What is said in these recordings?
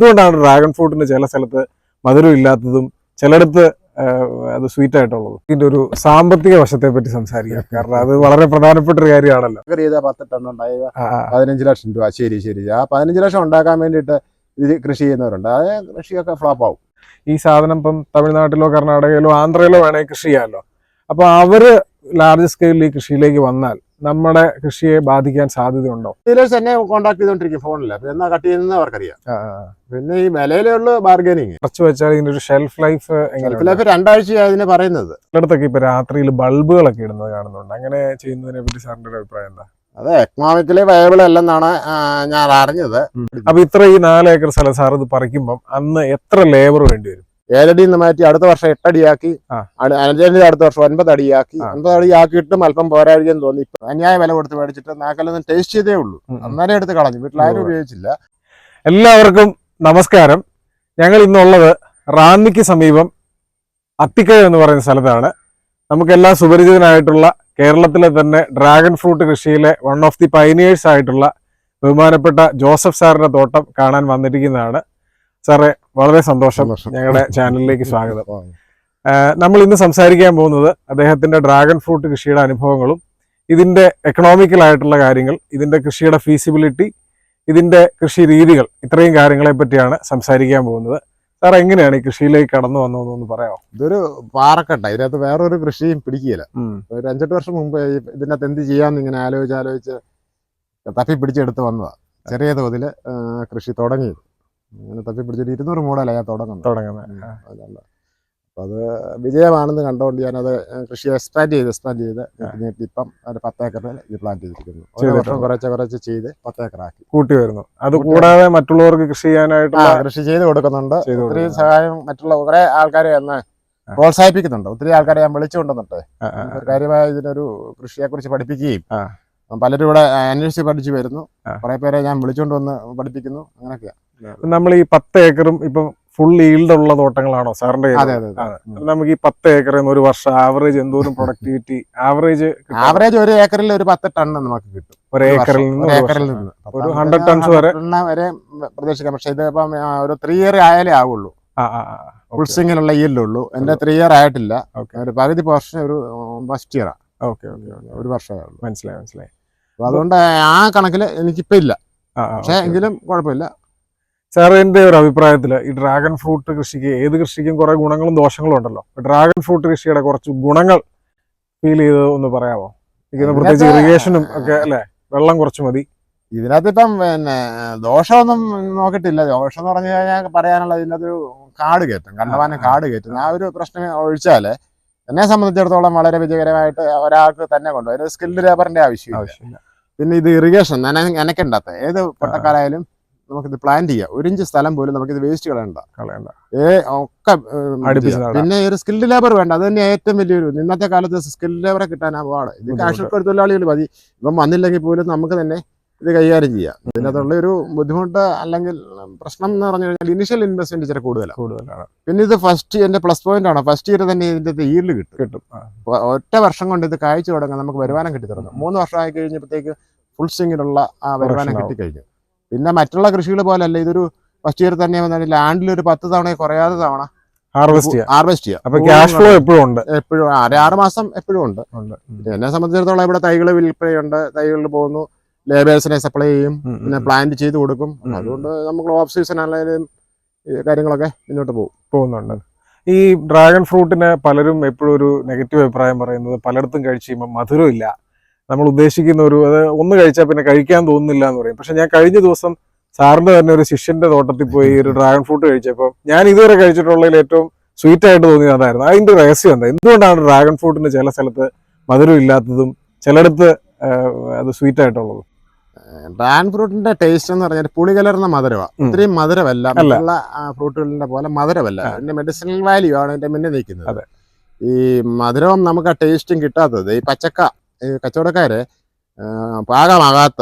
എന്തുകൊണ്ടാണ് ഡ്രാഗൺ ഫ്രൂട്ടിന് ചില സ്ഥലത്ത് മധുരം ഇല്ലാത്തതും ചിലയിടത്ത് അത് സ്വീറ്റ് ആയിട്ടുള്ളത്. ഇതിന്റെ ഒരു സാമ്പത്തിക വശത്തെ പറ്റി സംസാരിക്കാം. കാരണം അത് വളരെ പ്രധാനപ്പെട്ട ഒരു കാര്യമാണല്ലോ പത്ത് ടൺ ഉണ്ടായി പതിനഞ്ച് ലക്ഷം രൂപ. ശരി ശരി. ആ പതിനഞ്ച് ലക്ഷം ഉണ്ടാക്കാൻ വേണ്ടിയിട്ട് ഇത് കൃഷി ചെയ്യുന്നവരുണ്ട്. അത് കൃഷിയൊക്കെ ഫ്ലോപ്പ് ആവും. ഈ സാധനം ഇപ്പം തമിഴ്നാട്ടിലോ കർണാടകയിലോ ആന്ധ്രയിലോ വേണമെങ്കിൽ കൃഷി ചെയ്യാമല്ലോ അപ്പൊ അവർ ലാർജ് സ്കെയിലിൽ ഈ കൃഷിയിലേക്ക് വന്നാൽ നമ്മുടെ കൃഷിയെ ബാധിക്കാൻ സാധ്യതയുണ്ടോ? ഡീലേഴ്സ് എന്നെ കോൺടാക്ട് ചെയ്തോണ്ടിരിക്കും ഫോണിൽ അപ്പൊ എന്നാ കട്ട് ചെയ്യുന്നത് അവർക്കറിയാം. പിന്നെ ഈ വിലയിലേ ഉള്ള ബാർഗനിങ് കുറച്ച് വെച്ചാൽ ഇതിന്റെ ഒരു ഷെൽഫ് ലൈഫ് ഷെൽഫ് ലൈഫ് രണ്ടാഴ്ചയായി അതിന് പറയുന്നത്. ചിലയിടത്തൊക്കെ ഇപ്പൊ രാത്രിയിൽ ബൾബുകളൊക്കെ ഇടുന്നത് കാണുന്നുണ്ട്. അങ്ങനെ ചെയ്യുന്നതിനെ പറ്റി സാറിന്റെ അഭിപ്രായം എന്താ? അതെ എക്കണോമിക്കലി വയബിൾ അല്ലെന്നാണ് ഞാൻ അറിഞ്ഞത്. അപ്പൊ ഇത്ര ഈ നാല് ഏക്കർ സ്ഥലം സാർ ഇത് പറിക്കുമ്പോൾ അന്ന് എത്ര ലേബർ വേണ്ടി വരും? ഏഴടി നിന്ന് മാറ്റി അടുത്ത വർഷം എട്ടടിയാക്കി. അഞ്ചടി അടുത്ത വർഷം ഒൻപത് അടിയാക്കി. ഒൻപത് അടിയാക്കിയിട്ടും അല്പം പോരാഴിക്കാൻ തോന്നി. ഇപ്പൊ അന്യായ വില കൊടുത്ത് മേടിച്ചിട്ട് നാക്കലൊന്നും ടേസ്റ്റ് ചെയ്തേ ഉള്ളൂ. അന്നേരം എടുത്ത് കളഞ്ഞു. വീട്ടിലാരും ഉപയോഗിച്ചില്ല. എല്ലാവർക്കും നമസ്കാരം. ഞങ്ങൾ ഇന്നുള്ളത് റാന്നിക്ക് സമീപം അത്തിക്കഴ എന്ന് പറയുന്ന സ്ഥലത്താണ്. നമുക്കെല്ലാം സുപരിചിതനായിട്ടുള്ള കേരളത്തിലെ തന്നെ ഡ്രാഗൺ ഫ്രൂട്ട് കൃഷിയിലെ വൺ ഓഫ് ദി പൈനിയേഴ്സ് ആയിട്ടുള്ള ബഹുമാനപ്പെട്ട ജോസഫ് സാറിന്റെ തോട്ടം കാണാൻ വന്നിരിക്കുന്നതാണ്. സാറേ വളരെ സന്തോഷം. ഞങ്ങളുടെ ചാനലിലേക്ക് സ്വാഗതം. നമ്മൾ ഇന്ന് സംസാരിക്കാൻ പോകുന്നത് അദ്ദേഹത്തിന്റെ ഡ്രാഗൺ ഫ്രൂട്ട് കൃഷിയുടെ അനുഭവങ്ങളും ഇതിന്റെ എക്കണോമിക്കൽ ആയിട്ടുള്ള കാര്യങ്ങൾ ഇതിന്റെ കൃഷിയുടെ ഫീസിബിലിറ്റി ഇതിന്റെ കൃഷി രീതികൾ ഇത്രയും കാര്യങ്ങളെ പറ്റിയാണ് സംസാരിക്കാൻ പോകുന്നത്. സാർ എങ്ങനെയാണ് ഈ കൃഷിയിലേക്ക് കടന്നു വന്നതെന്നൊന്ന് പറയാമോ? ഇതൊരു പാറക്കട്ട. ഇതിനകത്ത് വേറൊരു കൃഷിയും പിടിക്കുകയില്ല. ഒരു അഞ്ചെട്ട് വർഷം മുമ്പ് ഇതിനകത്ത് എന്ത് ചെയ്യാന്ന് ഇങ്ങനെ ആലോചിച്ച് ആലോചിച്ച് തപ്പി പിടിച്ചെടുത്ത് വന്നതാണ് ചെറിയ തോതിൽ കൃഷി തുടങ്ങിയത്. അങ്ങനെ തപ്പി പിടിച്ചിട്ട് ഇരുന്നൂറ് മൂടല്ല ഞാൻ തുടങ്ങുന്നത്? തുടങ്ങുന്നത്. അപ്പോൾ അത് വിജയമാണെന്ന് കണ്ടുകൊണ്ട് ഞാനത് കൃഷി എക്സ്പാൻഡ് ചെയ്ത് എക്സ്പാൻഡ് ചെയ്ത് നീട്ടി ഇപ്പം ഒരു പത്ത് ഏക്കറിൽ ഇത് പ്ലാന്റ് ചെയ്തിരിക്കുന്നു വർഷം. കുറച്ച് കുറച്ച് ചെയ്ത് പത്ത് ഏക്കറാക്കി കൂട്ടി വരുന്നു അത് കൂടാതെ മറ്റുള്ളവർക്ക് കൃഷി ചെയ്യാനായിട്ട് കൃഷി ചെയ്ത് കൊടുക്കുന്നുണ്ട്. ഒത്തിരി സഹായം മറ്റുള്ള കുറെ ആൾക്കാരെ എന്നെ. പ്രോത്സാഹിപ്പിക്കുന്നുണ്ട്. ഒത്തിരി ആൾക്കാരെ ഞാൻ വിളിച്ചുകൊണ്ടുവന്നിട്ട് കാര്യമായ ഇതിനൊരു കൃഷിയെ കുറിച്ച് പഠിപ്പിക്കുകയും. പലരും ഇവിടെ അന്വേഷിച്ച് പഠിച്ചു വരുന്നു. കുറേ പേരെ ഞാൻ വിളിച്ചുകൊണ്ട് വന്ന് പഠിപ്പിക്കുന്നു. അങ്ങനെയൊക്കെയാ. നമ്മൾ ഈ പത്ത് ഏക്കറും ഇപ്പം ഫുൾ ഈൽഡ് ഉള്ള തോട്ടങ്ങളാണോ സാറിന്റെ നമുക്ക് ഈ പത്ത് ഏക്കറിൽ നിന്ന് ഒരു വർഷം ആവറേജ് എന്തോരം പ്രൊഡക്ടിവിറ്റി ആവറേജ് ആവറേജ് ഒരു ഏക്കറിൽ ഒരു പത്ത് ടൺ നമുക്ക് കിട്ടും. ഒരു ഏക്കറിൽ നിന്ന് ഒരു ഹൺഡ്രഡ് ഏക്കറിൽ നിന്ന് ഒരു 100 പിന്നെ വരെ? 100 വരെ പ്രതീക്ഷിക്കാം. പക്ഷെ ഇത് ഇപ്പം ഒരു ത്രീ ഇയർ ആയാലേ ആവുള്ളൂ. ആ, ഈൽഡുള്ളൂ എന്റെ ത്രീ ഇയർ ആയിട്ടില്ല. ഒരു പകുതി പോർഷൻ ഒരു ഫസ്റ്റ് ഇയർ ഓക്കെ. ഒരു വർഷമേ ഉള്ളൂ. മനസ്സിലായി മനസ്സിലായി. അതുകൊണ്ട് ആ കണക്കിൽ എനിക്കിപ്പോ ഇല്ല. പക്ഷെ എങ്കിലും കുഴപ്പമില്ല. എന്റെ ഒരു അഭിപ്രായത്തിൽ ഈ ഡ്രാഗൺ ഫ്രൂട്ട് കൃഷിക്ക് ഏത് കൃഷിക്കും കുറേ ഗുണങ്ങളും ദോഷങ്ങളും ഉണ്ടല്ലോ. ഡ്രാഗൺ ഫ്രൂട്ട് കൃഷിയുടെ കുറച്ച് ഗുണങ്ങൾ ഫീൽ ചെയ്ത് ഒന്ന് പറയാമോ പ്രത്യേകിച്ച് ഇറിഗേഷനും ഒക്കെ അല്ലേ? വെള്ളം കുറച്ച് മതി. ഇതിനകത്ത് ഇപ്പം പിന്നെ ദോഷമൊന്നും നോക്കിയിട്ടില്ല. ദോഷം എന്ന് പറഞ്ഞു കഴിഞ്ഞാൽ പറയാനുള്ളത് ഇതിനകത്ത് കാട് കയറ്റും കണ്ടവാനം. കാട് കയറ്റും. ആ ഒരു പ്രശ്നം ഒഴിച്ചാൽ എന്നെ സംബന്ധിച്ചിടത്തോളം വളരെ വിജയകരമായിട്ട് ഒരാൾക്ക് തന്നെ കൊണ്ടുപോകും. ഒരു സ്കിൽഡ് ലേബറിന്റെ ആവശ്യമില്ല. പിന്നെ ഇത് ഇറിഗേഷൻ നനക്കണ്ടാത്ത ഏത് പൊട്ടക്കാലായാലും നമുക്കിത് പ്ലാൻ ചെയ്യാം. ഒരു ഇഞ്ച് സ്ഥലം പോലും നമുക്കിത് വേസ്റ്റ് കളയണ്ട. കളയണ്ട. ഏ ഒക്കെ. പിന്നെ ഒരു സ്കിൽഡ് ലേബർ വേണ്ട. അത് തന്നെ ഏറ്റവും വലിയൊരു ഇന്നത്തെ കാലത്ത് സ്കിൽഡ് ലേബറെ കിട്ടാൻ പാട്. ഇത് ബുദ്ധിമുട്ട്. കാശ് തൊഴിലാളികൾ മതി. ഇപ്പം വന്നില്ലെങ്കിൽ പോലും നമുക്ക് തന്നെ ഇത് കൈകാര്യം ചെയ്യാം. ഇതിനകത്തുള്ള ഒരു ബുദ്ധിമുട്ട് അല്ലെങ്കിൽ പ്രശ്നം എന്ന് പറഞ്ഞു കഴിഞ്ഞാൽ ഇനിഷ്യൽ ഇൻവെസ്റ്റ്മെന്റ് ഇച്ചിരി കൂടുതലാണ് കൂടുതലാണ്. പിന്നെ ഇത് ഫസ്റ്റ് എന്റെ പ്ലസ് പോയിന്റ് ആണ്. ഫസ്റ്റ് ഇയർ തന്നെ ഇതിന്റെ ഈൽഡ് കിട്ടും. കിട്ടും. ഒറ്റ വർഷം കൊണ്ട് ഇത് കാഴ്ച തുടങ്ങാൻ നമുക്ക് വരുമാനം കിട്ടി തുടങ്ങും മൂന്ന് വർഷമായി കഴിഞ്ഞപ്പോഴത്തേക്ക് ഫുൾ സ്വിങ്ങിലുള്ള ആ വരുമാനം. കിട്ടിക്കഴിഞ്ഞു. പിന്നെ മറ്റുള്ള കൃഷികൾ അല്ല ഇതൊരു ഫസ്റ്റ് ഇയർ തന്നെ വന്നാൽ ലാൻഡിൽ ഒരു പത്ത് തവണ കുറയാതെ തവണ ഹാർവെസ്റ്റ് ചെയ്യാം. ഹാർവെസ്റ്റ് ചെയ്യാം. അപ്പൊ ക്യാഷ് ഫ്ലോ എപ്പോഴും ഉണ്ട്. എപ്പോഴും ആറ് മാസം എപ്പോഴും ഉണ്ട്. എന്നെ സംബന്ധിച്ചിടത്തോളം ഇവിടെ തൈകൾ വിൽപ്പനയുണ്ട്. തൈകളിൽ പോകുന്നു. ലേബേഴ്സിനെ സപ്ലൈ ചെയ്യും. പിന്നെ. പ്ലാന്റ് ചെയ്ത് കൊടുക്കും. അതുകൊണ്ട് നമുക്ക് ഓഫ് സീസൺ ആണെങ്കിലും കാര്യങ്ങളൊക്കെ മുന്നോട്ട് പോകും. പോകുന്നുണ്ട്. ഈ ഡ്രാഗൺ ഫ്രൂട്ടിന് പലരും എപ്പോഴും ഒരു നെഗറ്റീവ് അഭിപ്രായം പറയുന്നത് പലയിടത്തും കഴിച്ച് കഴിയുമ്പോൾ മധുരം ഇല്ല നമ്മൾ ഉദ്ദേശിക്കുന്ന ഒരു അത് ഒന്ന് കഴിച്ചാൽ പിന്നെ കഴിക്കാൻ തോന്നുന്നില്ല എന്ന് പറയും. പക്ഷെ ഞാൻ കഴിഞ്ഞ ദിവസം സാറിന്റെ തന്നെ ഒരു ശിഷ്യന്റെ തോട്ടത്തിൽ പോയി ഒരു ഡ്രാഗൺ ഫ്രൂട്ട് കഴിച്ചപ്പോൾ ഞാൻ ഇതുവരെ കഴിച്ചിട്ടുള്ളതിൽ ഏറ്റവും സ്വീറ്റ് ആയിട്ട് തോന്നിയത് അതായിരുന്നു. അതിന്റെ രഹസ്യം എന്താ? എന്തുകൊണ്ടാണ് ഡ്രാഗൺ ഫ്രൂട്ടിന് ചില സ്ഥലത്ത് മധുരം ഇല്ലാത്തതും ചിലയിടത്ത് അത് സ്വീറ്റ് ആയിട്ടുള്ളത്? ഡ്രാഗൺ ഫ്രൂട്ടിന്റെ ടേസ്റ്റ് എന്ന് പറഞ്ഞാൽ പുളി കലർന്ന മധുരമാണ്. ഇത്രയും മധുരമല്ല. മറ്റുള്ള ഫ്രൂട്ടുകളിന്റെ പോലെ മധുരമല്ല. അതിന്റെ മെഡിസിനൽ വാല്യൂ ആണ് അതിന്റെ മുന്നിൽ നിൽക്കുന്നത്. അതെ. ഈ മധുരവും നമുക്ക് ആ ടേസ്റ്റും കിട്ടാത്തത് ഈ പച്ചക്ക കച്ചവടക്കാര് കച്ചവടക്കാരെ പാകമാകാത്ത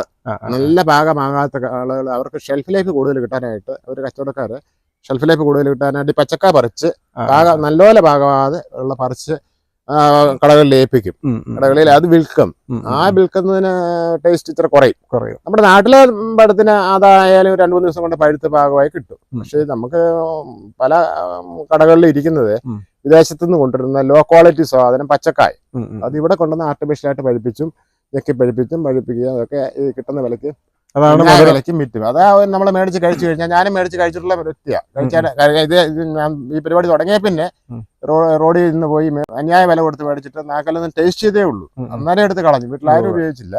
നല്ല പാകമാകാത്ത ആളുകൾ അവർക്ക് ഷെൽഫ് ലൈഫ് കൂടുതൽ കിട്ടാനായിട്ട് ഒരു കച്ചവടക്കാര് ഷെൽഫ് ലൈഫ് കൂടുതൽ കിട്ടാനായിട്ട് പച്ചക്ക പറിച്ച് പാക നല്ലപോലെ പാകമാകാതെ ഉള്ള പറിച്ച് കടകളിൽ ഏൽപ്പിക്കും ഉം, കടകളിൽ അത് വിൽക്കും. ആ വിൽക്കുന്നതിന് ടേസ്റ്റ് ഇത്ര കുറയും. കുറയും. നമ്മുടെ നാട്ടിലെ പഴത്തിന് അതായാലും രണ്ട് മൂന്ന് ദിവസം കൊണ്ട് പഴുത്ത് പാകമായി കിട്ടും. പക്ഷെ നമുക്ക് പല കടകളിൽ ഇരിക്കുന്നത്. വിദേശത്തു നിന്ന് കൊണ്ടുവരുന്ന ലോ ക്വാളിറ്റി സാധനം പച്ചക്കായ. അത് ഇവിടെ കൊണ്ടുവന്ന് ആർട്ടിഫിഷ്യലായിട്ട് പഴിപ്പിച്ചും ഞെക്കി പഴിപ്പിച്ചും പഴിപ്പിക്കുകയും അതൊക്കെ ഈ കിട്ടുന്ന വിലക്ക് അതാണ് വിലയ്ക്കും വിറ്റും അതായത് നമ്മൾ മേടിച്ച് കഴിച്ചു കഴിഞ്ഞാൽ ഞാനും മേടിച്ച് കഴിച്ചിട്ടുള്ള വ്യക്തിയാണ് കഴിച്ചാൽ ഇത് ഞാൻ ഈ പരിപാടി തുടങ്ങിയ പിന്നെ റോഡിൽ നിന്ന് പോയി അന്യായ വില കൊടുത്ത് മേടിച്ചിട്ട് നാക്കലൊന്നും ടേസ്റ്റ് ചെയ്തേ ഉള്ളൂ. അന്നേരം എടുത്ത് കളഞ്ഞു. വീട്ടിൽ ആരും ഉപയോഗിച്ചില്ല.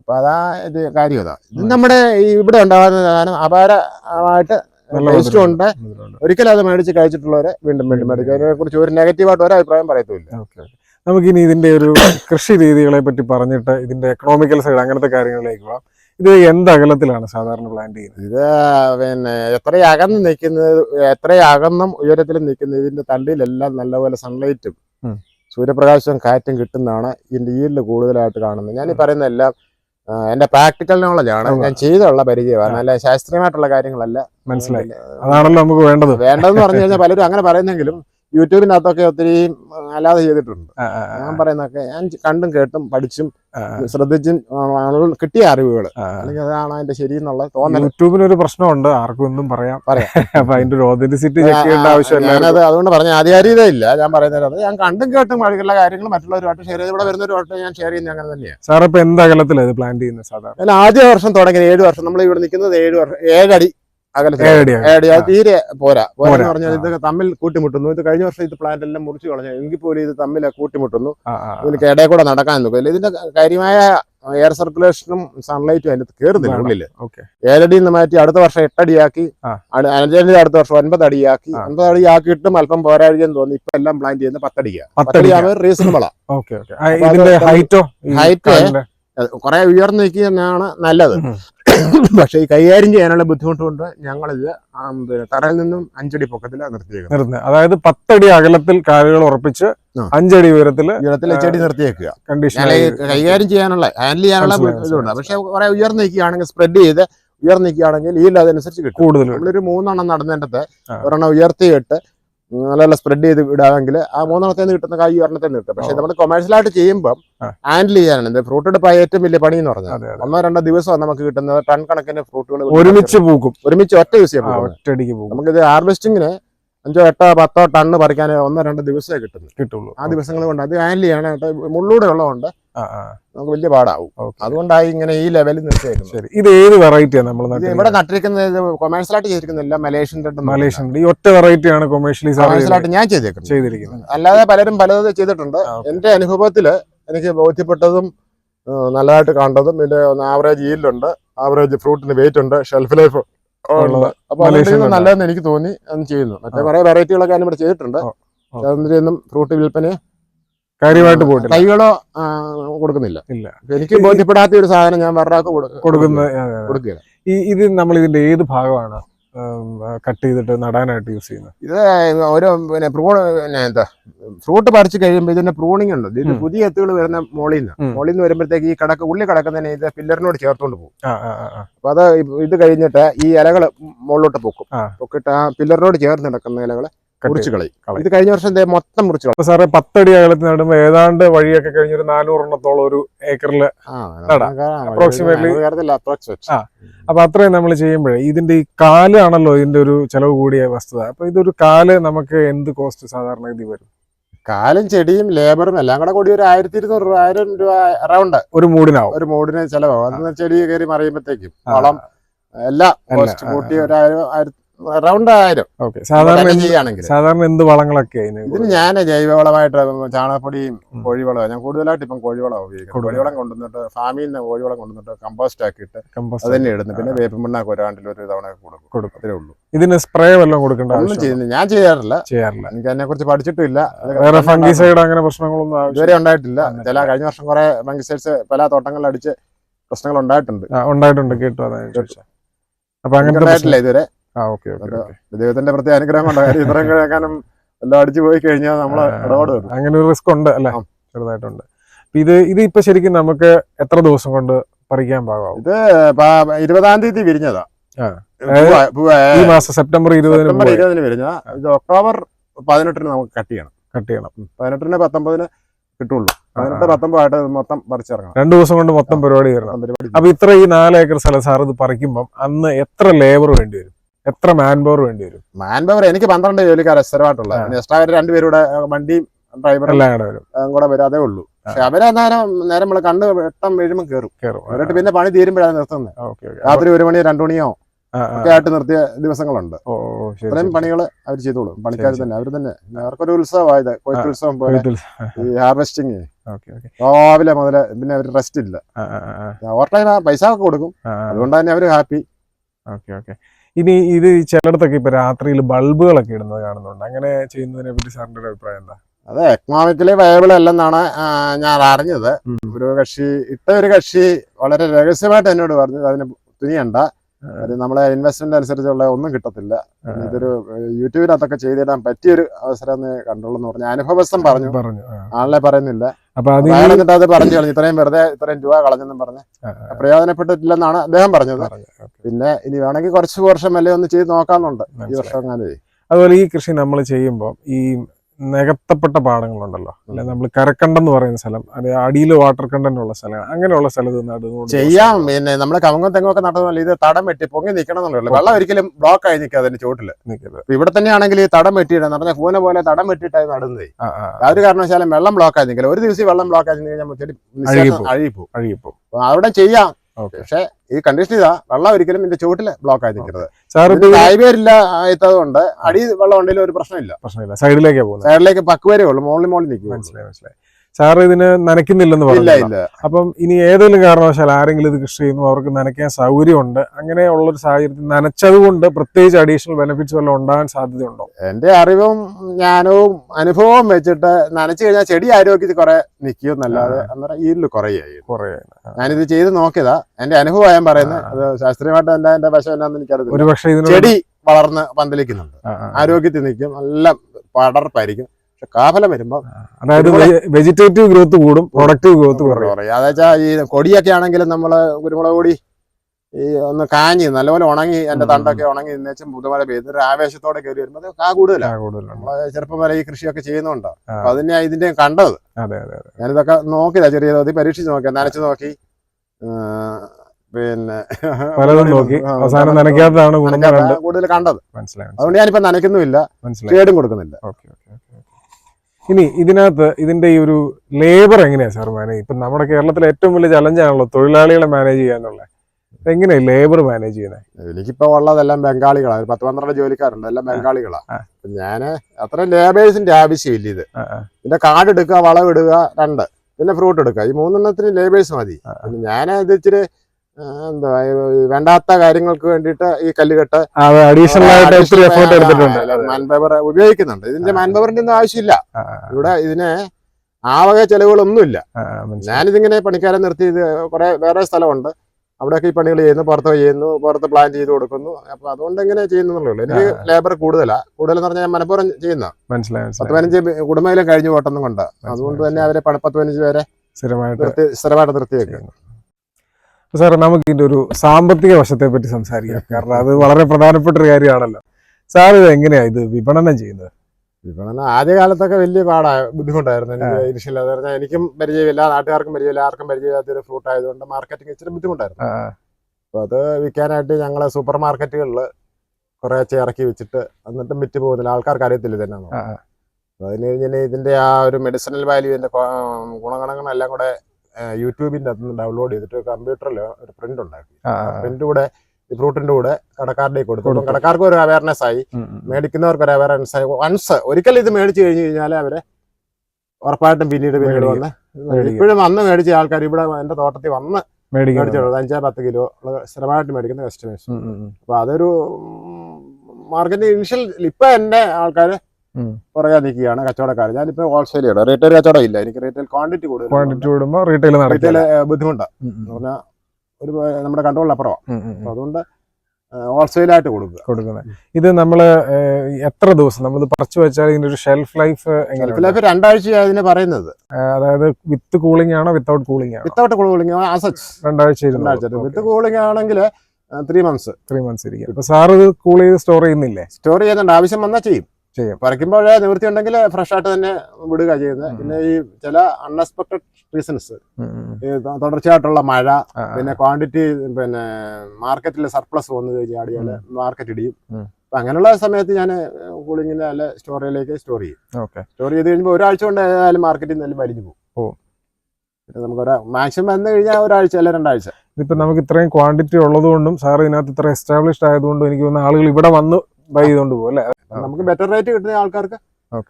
അപ്പൊ അതാ ഇത് കാര്യം അതാ ഇത് നമ്മുടെ ഇവിടെ ഉണ്ടാകുന്ന സാധനം അപാരമായിട്ട് ടേസ്റ്റും. ഉണ്ട്. ഒരിക്കലും അത് മേടിച്ച് കഴിച്ചിട്ടുള്ളവരെ വീണ്ടും വീണ്ടും മേടിക്കും. അതിനെ കുറിച്ച് ഒരു നെഗറ്റീവായിട്ട് ഒരു അഭിപ്രായം പറയത്തുമില്ല. നമുക്ക് ഇനി നമുക്കിനി ഇതിന്റെ ഒരു കൃഷി രീതികളെ പറ്റി പറഞ്ഞിട്ട് ഇതിന്റെ എക്കണോമിക്കൽ സൈഡ് അങ്ങനത്തെ കാര്യങ്ങളിലേക്ക് പോകാം. ഇത് എന്ത് അകലത്തിലാണ് സാധാരണ പ്ലാൻ ചെയ്യുന്നത്? ഇത് പിന്നെ എത്ര അകന്ന് നിൽക്കുന്നത് എത്ര അകന്നും ഉയരത്തിലും നിൽക്കുന്നത് ഇതിന്റെ തണ്ടിലെല്ലാം നല്ലപോലെ സൺലൈറ്റും സൂര്യപ്രകാശവും കാറ്റും കിട്ടുന്നതാണ് ഇതിന്റെ ഈൽഡ് കൂടുതലായിട്ട് കാണുന്നത്. ഞാൻ ഈ പറയുന്ന എല്ലാം എന്റെ പ്രാക്ടിക്കൽ നോളജ് ആണ്. ഞാൻ ചെയ്തുള്ള പരിചയമാണ് അല്ല ശാസ്ത്രീയമായിട്ടുള്ള കാര്യങ്ങളല്ല. മനസ്സിലായി. അതാണല്ലോ നമുക്ക് വേണ്ടത്. വേണ്ടതെന്ന് പറഞ്ഞു കഴിഞ്ഞാൽ പലരും അങ്ങനെ പറയുന്നെങ്കിലും യൂട്യൂബിനകത്തൊക്കെ ഒത്തിരി അല്ലാതെ ചെയ്തിട്ടുണ്ട്. ഞാൻ പറയുന്നൊക്കെ ഞാൻ കണ്ടും കേട്ടും പഠിച്ചും ശ്രദ്ധിച്ചും കിട്ടിയ അറിവുകൾ. അല്ലെങ്കിൽ അതാണ് അതിന്റെ ശരി എന്നുള്ള തോന്നൽ. യൂട്യൂബിന് ഒരു പ്രശ്നമുണ്ട് ആർക്കും ഒന്നും പറയാം. പറയാം. അപ്പൊ അതിന്റെ ഒരു ഞാനത് അതുകൊണ്ട് പറഞ്ഞ ആധികാരികതയില്ല ഞാൻ പറയുന്നത് ഞാൻ കണ്ടും കേട്ടും വഴിയുള്ള കാര്യങ്ങൾ മറ്റുള്ളവരുമായിട്ട് ഷെയർ ചെയ്ത് ഇവിടെ വരുന്നവരുമായിട്ട് ഞാൻ ഷെയർ ചെയ്യുന്നത് അങ്ങനെ തന്നെയാണ് സാർ ഇപ്പൊ എന്ത് അകലത്തിലാണ് ഇത് പ്ലാൻ ചെയ്യുന്നത് സാധാരണ? ഞാൻ ആദ്യ വർഷം തുടങ്ങിയത് ഏഴ് വർഷം. നമ്മൾ ഇവിടെ നിൽക്കുന്നത് ഏഴ് വർഷം ഏഴടി അകലത്തിൽ. തീരെ പോരാ. പോരാ. എന്ന് പറഞ്ഞാൽ ഇത് തമ്മിൽ കൂട്ടിമുട്ടുന്നു. ഇത് കഴിഞ്ഞ വർഷം ഇത് പ്ലാന്റ് എല്ലാം മുറിച്ചു കളഞ്ഞു. എങ്കിൽ പോലും ഇത് തമ്മിൽ കൂട്ടിമുട്ടുന്നു. ഇതിന് ഇടയിൽ കൂടെ നടക്കാൻ നോക്കില്ല ഇതിന്റെ കാര്യമായ എയർ സർക്കുലേഷനും സൺലൈറ്റും അതിനകത്ത് കയറുന്നില്ല. ഉള്ളിൽ. ഓക്കെ. ഏഴടി നിന്ന് മാറ്റി അടുത്ത വർഷം എട്ടടിയാക്കി അഞ്ചടി അടുത്ത വർഷം ഒൻപത് അടിയാക്കി. ഒൻപത് അടിയാക്കിയിട്ടും അല്പം പോരാഴികയെന്ന് തോന്നി. ഇപ്പൊ എല്ലാം പ്ലാൻ ചെയ്യുന്നത് പത്തടിയാണ് പത്തടി പത്തടിയാകുമ്പോൾ റീസണബിളാ ഹൈറ്റ് കുറെ ഉയർന്നു നിൽക്കുന്നതാണ് നല്ലത്. പക്ഷെ ഈ കൈകാര്യം ചെയ്യാനുള്ള ബുദ്ധിമുട്ട് കൊണ്ട് ഞങ്ങളിത് തറയിൽ നിന്നും അഞ്ചടി പൊക്കത്തിൽ നിർത്തിയേക്കുന്നത്. നിർത്തുന്നത്. അതായത് പത്തടി അകലത്തിൽ കാലുകൾ ഉറപ്പിച്ച്. അഞ്ചടി ഉയരത്തിൽ ഉയരത്തിൽ ചെടി നിർത്തിയേക്കുക. കണ്ടീഷൻ കൈകാര്യം ചെയ്യാനുള്ള ഹാൻഡിൽ ചെയ്യാനുള്ള ഇതുണ്ട് പക്ഷേ കുറെ ഉയർന്നു നിൽക്കുകയാണെങ്കിൽ സ്പ്രെഡ് ചെയ്ത് ഉയർന്നു നിൽക്കുകയാണെങ്കിൽ ഈ അതനുസരിച്ച് കിട്ടും. കൂടുതൽ നമ്മളൊരു മൂന്നെണ്ണം നടന്നതിന്റെ. ഒരെണ്ണം ഉയർത്തിയിട്ട് നല്ല നല്ല സ്പ്രെഡ് ചെയ്ത് ഇടാമെങ്കിൽ ആ മൂന്നെണ്ണത്തിൽ നിന്ന് കിട്ടുന്ന കായ് ഒരെണ്ണത്തിൽ നിർത്തും പക്ഷെ നമ്മൾ കൊമേഴ്ഷ്യലായിട്ട് ചെയ്യുമ്പോൾ ഹാൻഡിൽ ചെയ്യാനാണ്. ഫ്രൂട്ട് എടുപ്പായ ഏറ്റവും വലിയ പണി എന്ന് പറഞ്ഞാൽ ഒന്നോ രണ്ടോ ദിവസം നമുക്ക് കിട്ടുന്നത് ടൺ കണക്കിന് ഫ്രൂട്ടുകൾ ഒരുമിച്ച് പൂക്കും. ഒരുമിച്ച് ഒറ്റ യൂസ് ചെയ്യാം ഒറ്റയടിക്ക് പൂക്കും. നമുക്കിത് ഹാർവെസ്റ്റിങ്ങിന് അഞ്ചോ എട്ടോ പത്തോ ടണ്ണ് പറിക്കാൻ ഒന്നോ രണ്ടോ ദിവസമേ കിട്ടുന്നു കിട്ടുള്ളൂ. ആ ദിവസങ്ങൾ കൊണ്ട് അത് ഹാൻഡിൽ ചെയ്യാനായിട്ട് മുള്ളൂടെ ഉള്ളതുകൊണ്ട് നമുക്ക് വലിയ പാടാവും. അതുകൊണ്ടായി ഇങ്ങനെ ഈ ലെവലിൽ നിർത്തിയേക്കുന്നത്. ഇത് ഏത് വെറൈറ്റിയാണ് നമ്മൾ ഇവിടെ നട്ടിരിക്കുന്നത് കൊമേഴ്സ്യലായിട്ട് ചെയ്തിരിക്കുന്നില്ല മലേഷ്യൻ മലേഷ്യൻ ഈ ഒറ്റ വെറൈറ്റിയാണ് കൊമേഴ്ഷ്യലി കൊമേഴ്സ്യലായിട്ട് ഞാൻ ചെയ്തേക്കുന്നത്. ചെയ്തിരിക്കുന്നത്. അല്ലാതെ പലരും പലത് ചെയ്തിട്ടുണ്ട്. എന്റെ അനുഭവത്തിൽ എനിക്ക് ബോധ്യപ്പെട്ടതും നല്ലതായിട്ട് കണ്ടതും പിന്നെ ആവറേജ് ഈൽഡുണ്ട് ആവറേജ് ഫ്രൂട്ടിന് വെയിറ്റ് ഉണ്ട് ഷെൽഫ് ലൈഫ്. അപ്പൊ നല്ലതെന്ന് എനിക്ക് തോന്നി അത് ചെയ്യുന്നു. മറ്റേ. കുറെ വെറൈറ്റികളൊക്കെ ഇവിടെ ചെയ്തിട്ടുണ്ട്. ഫ്രൂട്ട് വിൽപ്പന കാര്യമായിട്ട് പോയിട്ടില്ല. തൈകളോ കൊടുക്കുന്നില്ല. ഇല്ല. എനിക്ക് ബോധ്യപ്പെടാത്ത ഒരു സാധനം ഞാൻ വേറെ ആൾക്ക് കൊടുക്കുന്ന കൊടുക്കുക ഈ ഇത് നമ്മൾ ഇതിന്റെ ഏത് ഭാഗമാണ് കട്ട് ചെയ്തിട്ട് നടാനായിട്ട് യൂസ് ചെയ്യുന്നത്? ഇത് ഓരോ പിന്നെ പ്രൂൺ പിന്നെ എന്താ ഫ്രൂട്ട് പറിച്ചു കഴിയുമ്പോൾ ഇതിന്റെ പ്രൂണിംഗ് ഉണ്ട്. ഇതിന് പുതിയ എത്തുകൾ വരുന്ന മോളിൽ നിന്ന്. മോളിൽ നിന്ന് വരുമ്പോഴത്തേക്ക് ഈ കടക്ക് ഉള്ളി കിടക്കുന്നതിനെ ഇത് പില്ലറിനോട് ചേർത്തുകൊണ്ട് പോകും. അപ്പൊ അത് ഇത് കഴിഞ്ഞിട്ട് ഈ ഇലകൾ മുകളിലോട്ട് പൊക്കും. പൊക്കിട്ട് ആ പില്ലറിനോട് ചേർന്ന് കിടക്കുന്ന Cut മുറിച്ച് കളയും. ഇത് കഴിഞ്ഞ വർഷം മൊത്തം മുറിച്ച് കളയും സാറേ പത്തടി അകലത്തിൽ നടുമ്പോൾ ഏതാണ്ട് വഴിയൊക്കെ കഴിഞ്ഞ കഴിഞ്ഞൊരു നാനൂറെണ്ണത്തോളം ഒരു ഏക്കറിൽ അപ്രോക്സിമേറ്റ്ലി. അപ്പൊ അത്രയും നമ്മൾ ചെയ്യുമ്പോഴേ ഇതിന്റെ ഈ കാൽ ആണല്ലോ ഇതിന്റെ ഒരു ചെലവ് കൂടിയ വസ്തുത അപ്പൊ ഇതൊരു കാൽ നമുക്ക് എന്ത് കോസ്റ്റ് സാധാരണ ഇത് വരും കാലും ചെടിയും ലേബറും എല്ലാം കൂടെ കൂടി ഒരു ആയിരത്തി ഇരുന്നൂറ് രൂപ ആയിരം രൂപ അറൗണ്ട് ഒരു മൂടിനാവും ഒരു മൂടിന് ചെലവാകും അന്ന് ചെടി കയറി മറിയുമ്പോഴത്തേക്കും. വളം എല്ലാം കോസ്റ്റ് കൂട്ടി ഒരു ആയിരം ആയിരത്തി അറൗണ്ട് ആയിരം ഓക്കെ. സാധാരണ ചെയ്യുകയാണെങ്കിൽ. സാധാരണ എന്ത് വളങ്ങളൊക്കെ ഇതിന് ഞാൻ ജൈവവളമായിട്ട് ചാണകപ്പൊടിയും. കോഴിവളവും ഞാൻ കൂടുതലായിട്ട് ഇപ്പം കോഴിവളം ഉപയോഗിക്കും. കോഴിവളം. കൊണ്ടുവന്നിട്ട് ഫാമിൽ നിന്ന് കോഴിവളം കൊണ്ടുവന്നിട്ട് കമ്പോസ്റ്റ് ആക്കിയിട്ട് കമ്പോസ്റ്റ് തന്നെ ഇടുന്നു പിന്നെ വേപ്പിൻ പിണ്ണാക്ക് ഒരാണ്ടിൽ ഒരു തവണ കൊടുക്കും. കൊടുക്കും. അത്രേ ഉള്ളൂ. ഇതിന് സ്പ്രേ വല്ലതും കൊടുക്കേണ്ട ഒന്നും ഞാൻ ചെയ്യാറില്ല. ചെയ്യാറില്ല. എനിക്ക് അതിനെ കുറിച്ച് പഠിച്ചിട്ടില്ല വേറെ ഫംഗിസൈഡ് അങ്ങനെ പ്രശ്നങ്ങളൊന്നും ഇതുവരെ ഉണ്ടായിട്ടില്ല. ചില കഴിഞ്ഞ വർഷം കുറെ ഫംഗിസൈഡ്സ് പല തോട്ടങ്ങളിൽ അടിച്ച് പ്രശ്നങ്ങൾ ഉണ്ടായിട്ടുണ്ട്. ഉണ്ടായിട്ടുണ്ട്. കേട്ടു അതായത് അപ്പൊ അങ്ങനെ ഇതുവരെ. ദൈവത്തിന്റെ പ്രത്യേക അനുഗ്രഹം കൊണ്ട്. കാര്യം ഇത്രയും കഴിക്കാനും എല്ലാം അടിച്ചു പോയി കഴിഞ്ഞാൽ നമ്മൾ ഇടപാട് വരും. അങ്ങനെ ഒരു റിസ്ക് ഉണ്ട് അല്ലേ? ചെറുതായിട്ടുണ്ട്. ഇത് ഇത് ഇപ്പൊ ശരിക്കും നമുക്ക് എത്ര ദിവസം കൊണ്ട് പറിക്കാൻ പാകാവും ഇത് ഇരുപതാം തീയതി വിരിഞ്ഞതാ. ഈ മാസം സെപ്റ്റംബർ ഇരുപതിന് ഇരുപതിന് വിരിഞ്ഞ ഇത് ഒക്ടോബർ പതിനെട്ടിന് നമുക്ക് കട്ട് ചെയ്യണം. കട്ട് ചെയ്യണം. പതിനെട്ടിന് പത്തൊമ്പതിന് കിട്ടുള്ളൂ. പതിനെട്ട് പത്തൊമ്പതായിട്ട് മൊത്തം പറിച്ചിറങ്ങണം. രണ്ടു ദിവസം കൊണ്ട് മൊത്തം പരിപാടി ചെയ്യണം അപ്പൊ ഇത്ര ഈ നാല് ഏക്കർ സ്ഥലം സാർ ഇത് പറിക്കുമ്പം അന്ന് എത്ര ലേബർ വേണ്ടി വരും? എത്ര മാൻ പവർ വേണ്ടി വരും? മാൻ പവർ എനിക്ക് പന്ത്രണ്ട് ജോലിക്കാർ സ്ഥിരമായിട്ടുള്ള. എക്സ്ട്രാ അവർ രണ്ടുപേരുടെ വണ്ടിയും ഡ്രൈവറും കൂടെ വരും. അതേ ഉള്ളൂ. പക്ഷെ അവരന്നേരം നേരം നമ്മൾ കണ്ണ് വെട്ടം വീഴുമ്പോൾ കയറും എന്നിട്ട് പിന്നെ പണി തീരുമ്പോഴാണ് നിർത്തുന്നത് രാത്രി ഒരു മണി രണ്ടു മണിയോ ഒക്കെ ആയിട്ട് നിർത്തിയ ദിവസങ്ങളുണ്ട്. ഇത്രയും പണികൾ അവർ ചെയ്തോളും. പണിക്കാർ തന്നെ അവർ തന്നെ. അവർക്കൊരു ഉത്സവമായത് കൊയ്ത്ത് ഉത്സവം പോലെ. ഈ ഹാർവെസ്റ്റിങ് രാവിലെ മുതൽ പിന്നെ അവർ റെസ്റ്റ് ഇല്ല. ഓവർ ടൈം പൈസ ഒക്കെ കൊടുക്കും. അതുകൊണ്ട് തന്നെ അവർ ഹാപ്പി ഓക്കെ ഓക്കെ. ഇനി ഇത് ചിലയിടത്തൊക്കെ ഇപ്പൊ രാത്രിയിൽ ബൾബുകളൊക്കെ ഇടുന്നത് കാണുന്നുണ്ട്. അങ്ങനെ ചെയ്യുന്നതിനെ പറ്റി സാറിന്റെ ഒരു അഭിപ്രായം എന്താ? അത് എക്കണോമിക്കലി വയബിൾ അല്ലെന്നാണ് ഞാൻ അറിഞ്ഞത്. ഒരു കക്ഷി ഇട്ട ഒരു കക്ഷി വളരെ രഹസ്യമായിട്ട് എന്നോട് പറഞ്ഞു അതിന് തുനിയണ്ട. നമ്മളെ ഇൻവെസ്റ്റ്മെന്റ് അനുസരിച്ചുള്ള ഒന്നും കിട്ടത്തില്ല. ഇതൊരു യൂട്യൂബിനകത്തൊക്കെ ചെയ്തിടാൻ പറ്റിയൊരു അവസരം കണ്ടുള്ളൂ എന്ന് പറഞ്ഞു അനുഭവസ്ഥം പറഞ്ഞു. പറഞ്ഞു ആളെ പറയുന്നില്ല. അപ്പൊ അത് എന്നിട്ട് അത് പറഞ്ഞു കളഞ്ഞു. ഇത്രയും വെറുതെ ഇത്രയും രൂപ കളഞ്ഞെന്നും പറഞ്ഞ്. പ്രയോജനപ്പെട്ടിട്ടില്ലെന്നാണ് അദ്ദേഹം പറഞ്ഞത്. പറഞ്ഞു പിന്നെ ഇനി വേണമെങ്കിൽ കുറച്ച് വർഷം അല്ലേ ഒന്ന് ചെയ്ത് നോക്കാന്നുണ്ട്. ഈ വർഷം അങ്ങനെ അതുപോലെ ഈ കൃഷി നമ്മൾ ചെയ്യുമ്പോൾ ഈ നികത്തപ്പെട്ട പാടങ്ങളുണ്ടല്ലോ. അല്ലെ നമ്മൾ കരക്കണ്ടെന്ന് പറയുന്ന സ്ഥലം അല്ലെങ്കിൽ അടിയിൽ വാട്ടർ കണ്ടന്റ് ഉള്ള സ്ഥലം അങ്ങനെയുള്ള സ്ഥലത്ത് നടുന്നത് ചെയ്യാം. പിന്നെ നമ്മളെ കവങ്ങും തെങ്ങൊക്കെ ഒക്കെ ഇത് തടം വെട്ടി പൊങ്ങി നിൽക്കണം എന്നുള്ളൂ വെള്ളം ഒരിക്കലും ബ്ലോക്ക് ആയി നിൽക്കുക അതിന്റെ ഇപ്പൊ ഇവിടെ തന്നെയാണെങ്കിൽ ഈ തടം വെട്ടിയിട്ട് നടന്ന കൂന പോലെ തടം വെട്ടിയിട്ടായി നടുന്നത്. ആ ഒരു കാരണവശാലും വെള്ളം ബ്ലോക്ക് ആയി നിൽക്കില്ല. ഒരു ദിവസം വെള്ളം ബ്ലോക്ക് ആയി കഴിഞ്ഞാൽ അഴുകിപ്പോ അഴുകിപ്പോ അവിടെ ചെയ്യാം. പക്ഷെ ഈ കണ്ടീഷൻ ഇതാ വെള്ളം ഒരിക്കലും ഇതിന്റെ ചുവട്ടിൽ ബ്ലോക്ക് ആയി നിൽക്കരുത്. ഹൈവേരില്ല ആയതുകൊണ്ട് അടി വെള്ളം ഉണ്ടെങ്കിലും ഒരു പ്രശ്നമില്ല. പ്രശ്നമില്ല. സൈഡിലേക്ക് സൈഡിലേക്ക് പക്ക് വരെ ഉള്ളൂ മോളിൽ മോളിൽ നിൽക്കും മനസ്സിലായി മനസ്സിലായി. സാർ ഇതിന് നനയ്ക്കുന്നില്ലെന്ന് പറഞ്ഞില്ല അപ്പം ഇനി ഏതെങ്കിലും കാരണവശാൽ ആരെങ്കിലും ഇത് കൃഷി ചെയ്യുന്നു അവർക്ക് നനയ്ക്കാൻ സൗകര്യമുണ്ട് അങ്ങനെയുള്ള ഒരു സാഹചര്യത്തിൽ നനച്ചത് കൊണ്ട് പ്രത്യേകിച്ച് അഡീഷണൽ ബെനിഫിറ്റ്സ് വല്ലതും ഉണ്ടാകാൻ സാധ്യതയുണ്ടോ? എന്റെ അറിവും ജ്ഞാനവും അനുഭവവും വെച്ചിട്ട് നനച്ചു കഴിഞ്ഞാൽ ചെടി ആരോഗ്യത്തിൽ കുറെ നിൽക്കുമെന്നല്ലാതെ അന്നേരം ഈരിൽ കുറയായി. കുറെ ഞാനിത് ചെയ്ത് നോക്കിയതാ. എന്റെ അനുഭവം ഞാൻ പറയുന്നത് അത് ശാസ്ത്രീയമായിട്ട് എന്താ എന്റെ വശം എന്നാന്ന് എനിക്കറിയാം ഒരു പക്ഷേ ചെടി വളർന്ന് പന്തലിക്കുന്നുണ്ട്. ആരോഗ്യത്തിൽ നിൽക്കും. നല്ല പടർപ്പായിരിക്കും. കാഫലം വരുമ്പോ അതായത് വെജിറ്റേറ്റീവ് ഗ്രോത്ത് കൂടും പ്രൊഡക്റ്റീവ് ഗ്രോത്ത് കുറയും ഈ കൊടിയൊക്കെ ആണെങ്കിലും നമ്മൾ കുരുമുളക് പൊടി ഈ ഒന്ന് കാഞ്ഞി നല്ലപോലെ ഉണങ്ങി എന്റെ ഉം. തണ്ടൊക്കെ ഉണങ്ങി നിന്നേച്ചും പുതുമഴ പെയ്ത് ഒരു ആവേശത്തോടെ കയറി വരുമ്പോൾ കാ കൂടുതലാണ്. നമ്മൾ ചെറുപ്പം വരെ ഈ കൃഷിയൊക്കെ ചെയ്യുന്നുണ്ടോ. അപ്പൊ അതിനെ ഇതിന്റെ കണ്ടത്. അതെ അതെ അതെ. ഞാനിതൊക്കെ നോക്കിയതാ ചെറിയ തോതി പരീക്ഷിച്ച് നോക്കി നനച്ചു നോക്കി. പിന്നെ പലതും നോക്കി. അവസാനം നനയ്ക്കാത്തതാണ് കൂടുതൽ കണ്ടത്. മനസ്സിലായി അതുകൊണ്ട് ഞാനിപ്പോ നനയ്ക്കുന്നുമില്ല മനസ്സിലായി. ഷേഡും കൊടുക്കുന്നില്ല. ഓക്കെ. ഇനി ഇതിനകത്ത് ഇതിന്റെ ഈ ഒരു ലേബർ എങ്ങനെയാ സാർ മാനേജ് ഇപ്പൊ നമ്മുടെ കേരളത്തിലെ ഏറ്റവും വലിയ ചലഞ്ചാണല്ലോ തൊഴിലാളികളെ മാനേജ് ചെയ്യാന്നുള്ളത് എങ്ങനെയാ ലേബർ മാനേജ് ചെയ്യുന്നത്? എനിക്കിപ്പോ ഉള്ളതെല്ലാം ബംഗാളികളാണ്. ഒരു പത്ത് പന്ത്രണ്ട് ജോലിക്കാരുണ്ട്. എല്ലാം ബംഗാളികളാ. ആ. അപ്പൊ ഞാൻ അത്ര ലേബേഴ്സിന്റെ ആവശ്യമില്ല ഇത്. പിന്നെ കാർഡ് എടുക്കുക വളം ഇടുക രണ്ട്. പിന്നെ ഫ്രൂട്ട് എടുക്കുക. ഈ മൂന്നെണ്ണത്തിന് ലേബേഴ്സ് മതി. ഞാൻ ഇത് ഇച്ചിരി എന്താ വേണ്ടാത്ത കാര്യങ്ങൾക്ക് വേണ്ടിയിട്ട് ഈ കല്ലുകെട്ട് അഡീഷണൽ ആയിട്ട് ഒത്തിരി എഫേർട്ട് എടുത്തിട്ടുണ്ട്. മാൻപവർ ഉപയോഗിക്കുന്നുണ്ട്. ഇതിന്റെ. മാൻപവറിന്റെ ഒന്നും ആവശ്യമില്ല. ഇവിടെ ഇതിനെ ആവക ചെലവുകളൊന്നുമില്ല. ആ, ആ, മനസ്സിലായി. ഞാനിതിങ്ങനെ പണിക്കാരെ നിർത്തി ഇത് കുറെ വേറെ സ്ഥലമുണ്ട്. അവിടെയൊക്കെ ഈ പണികൾ ചെയ്യുന്നു പുറത്ത് ചെയ്യുന്നു പുറത്ത് പ്ലാൻ ചെയ്ത് കൊടുക്കുന്നു. അപ്പൊ അതുകൊണ്ട് എങ്ങനെ ചെയ്യുന്നുള്ളൂ. എനിക്ക്. ലേബർ കൂടുതലാ. കൂടുതലെന്ന് പറഞ്ഞാൽ ഞാൻ മനപ്പുറം ചെയ്യുന്ന മനസ്സിലായി പത്ത് പതിനഞ്ച് കുടുംബയിലും കഴിഞ്ഞു പോട്ടെന്നും കൊണ്ട്. അതുകൊണ്ട് തന്നെ അവരെ പത്ത് പതിനഞ്ച് പേരെ സ്ഥിരമായിട്ട് നിർത്തി സ്ഥിരമായിട്ട് നിർത്തിയേക്കും. ചെയ്യുന്നു. സാർ നമുക്ക് ഇതിന്റെ ഒരു സാമ്പത്തിക വശത്തെ പറ്റി സംസാരിക്കാം. കാരണം അത് വളരെ പ്രധാനപ്പെട്ട ഒരു കാര്യമാണല്ലോ. സാർ ഇത് എങ്ങനെയാ ഇത് വിപണനം ചെയ്യുന്നത്? വിപണനം ആദ്യകാലത്തൊക്കെ വലിയ പാടായ ബുദ്ധിമുട്ടായിരുന്നു. എനിക്ക് ഇനിഷ്യൽ അത് പറഞ്ഞാൽ എനിക്കും പരിചയമില്ല നാട്ടുകാർക്കും പരിചയമില്ല ആർക്കും പരിചയമില്ലാത്ത ഒരു ഫ്രൂട്ട് ആയതുകൊണ്ട് മാർക്കറ്റിംഗ് ഇച്ചിരി ബുദ്ധിമുട്ടായിരുന്നു. അപ്പൊ അപ്പോൾ അത് വിൽക്കാനായിട്ട് ഞങ്ങൾ സൂപ്പർ മാർക്കറ്റുകളിൽ കുറേശ്ശെ ഇറക്കി വെച്ചിട്ട് എന്നിട്ടും വിറ്റ് പോകുന്നില്ല. ആൾക്കാർക്ക് അറിയത്തില്ല തന്നെ അതിന് കഴിഞ്ഞാൽ ഇതിന്റെ ആ ഒരു മെഡിസിനൽ വാല്യൂ വാല്യൂവിന്റെ ഗുണഗണങ്ങളെല്ലാം കൂടെ യൂട്യൂബിന്റെ അകത്ത് നിന്ന് ഡൗൺലോഡ് ചെയ്തിട്ട് കമ്പ്യൂട്ടറിൽ ഒരു പ്രിന്റ് ഉണ്ടാക്കി പ്രിന്റ് കൂടെ ഈ ഫ്രൂട്ടിന്റെ കൂടെ കടക്കാരുടെ കൊടുത്തു കടക്കാർക്ക് ഒരു അവയർനെസ് ആയി. മേടിക്കുന്നവർക്ക് ഒരു അവയർനെസ് ആയി വൺസ് ഒരിക്കൽ ഇത് മേടിച്ചു കഴിഞ്ഞു കഴിഞ്ഞാൽ അവരെ ഉറപ്പായിട്ടും പിന്നീട് പിന്നീട് വന്ന്. ഇപ്പോഴും വന്ന് മേടിച്ച ആൾക്കാർ ഇവിടെ എന്റെ തോട്ടത്തിൽ വന്ന് മേടിക്കുന്നുണ്ട്. അഞ്ചാ പത്ത് കിലോ സ്ഥിരമായിട്ട് മേടിക്കുന്ന കസ്റ്റമേഴ്സ്. അപ്പൊ അതൊരു മാർക്കറ്റ് ഇനിഷ്യൽ ഇപ്പൊ എന്റെ ആൾക്കാര്. പുറകെ നിൽക്കുകയാണ് കച്ചവടക്കാർ ഞാനിപ്പോ ഹോൾസെയിൽ ഇടാം റീറ്റെയിൽ കച്ചവടം ഇല്ല. എനിക്ക് റീറ്റെയിൽ ക്വാണ്ടിറ്റി കൂടുതൽ ക്വാണ്ടിറ്റി കൂടുമ്പോൾ റീറ്റെയിൽ റീറ്റെയിൽ ബുദ്ധിമുട്ടാണ് എന്ന് പറഞ്ഞാൽ ഒരു നമ്മുടെ കൺട്രോളിനപ്പുറമാണ് ഉം, ഉം, അപ്പൊ ഉം. അതുകൊണ്ട് ഹോൾസെയിലായിട്ട് കൊടുക്കുക. കൊടുക്കുന്നത്. ഇത് നമ്മൾ എത്ര ദിവസം നമ്മൾ പറിച്ചു വെച്ചാൽ ഇതിന്റെ ഒരു ഷെൽഫ് ലൈഫ് ഷെൽഫ് ലൈഫ് രണ്ടാഴ്ച അതിന് പറയുന്നത്. അതായത് വിത്ത് കൂളിംഗ് ആണോ വിത്തൗട്ട് കൂളിംഗ് ആണോ? വിത്തൗട്ട് കൂളിംഗ് രണ്ടാഴ്ച രണ്ടാഴ്ച വിത്ത് കൂളിംഗ് ആണെങ്കിൽ ത്രീ മന്ത്സ് ത്രീ മന്ത്സ് ഇരിക്കും. അപ്പൊ സാർ ഇത് കൂൾ ചെയ്ത് സ്റ്റോർ ചെയ്യുന്നില്ലേ? സ്റ്റോർ ചെയ്യുന്നുണ്ട്. ആവശ്യം വന്നാൽ ചെയ്യും. ചെയ്യും. പറിക്കുമ്പോൾ നിവൃത്തി ഉണ്ടെങ്കിൽ ഫ്രഷ് ആയിട്ട് തന്നെ വിടുക ചെയ്യുന്നത്. പിന്നെ ഈ ചില അൺഎക്സ്പെക്ടഡ് റീസൺസ്. ഈ തുടർച്ചയായിട്ടുള്ള മഴ. പിന്നെ ക്വാണ്ടിറ്റി പിന്നെ മാർക്കറ്റിൽ സർപ്ലസ് വന്നു കഴിഞ്ഞാൽ മാർക്കറ്റ് ഇടിയും. അപ്പൊ അങ്ങനെയുള്ള സമയത്ത് ഞാൻ കൂളിങ്ങിന്റെ അല്ല സ്റ്റോറിയിലേക്ക് സ്റ്റോർ ചെയ്യും. സ്റ്റോർ ചെയ്ത് കഴിയുമ്പോൾ ഒരാഴ്ച കൊണ്ട് ഏതായാലും മാർക്കറ്റിൽ നിന്ന് വലിഞ്ഞു പോകും. നമുക്ക് ഒരു മാക്സിമം വന്നു കഴിഞ്ഞാൽ ഒരാഴ്ച അല്ല രണ്ടാഴ്ച. ഇതിപ്പോ നമുക്ക് ഇത്രയും ക്വാണ്ടിറ്റി ഉള്ളതുകൊണ്ടും സാർ ഇതിനകത്ത് ഇത്ര എസ്റ്റാബ്ലിഷ്ഡ് ആയതുകൊണ്ടും എനിക്ക് തോന്നുന്നു ആളുകൾ ഇവിടെ വന്ന് ബൈ ചെയ്തുകൊണ്ട് പോകും അല്ലേ? നമുക്ക് ബെറ്റർ റേറ്റ് കിട്ടുന്ന ആൾക്കാർക്ക്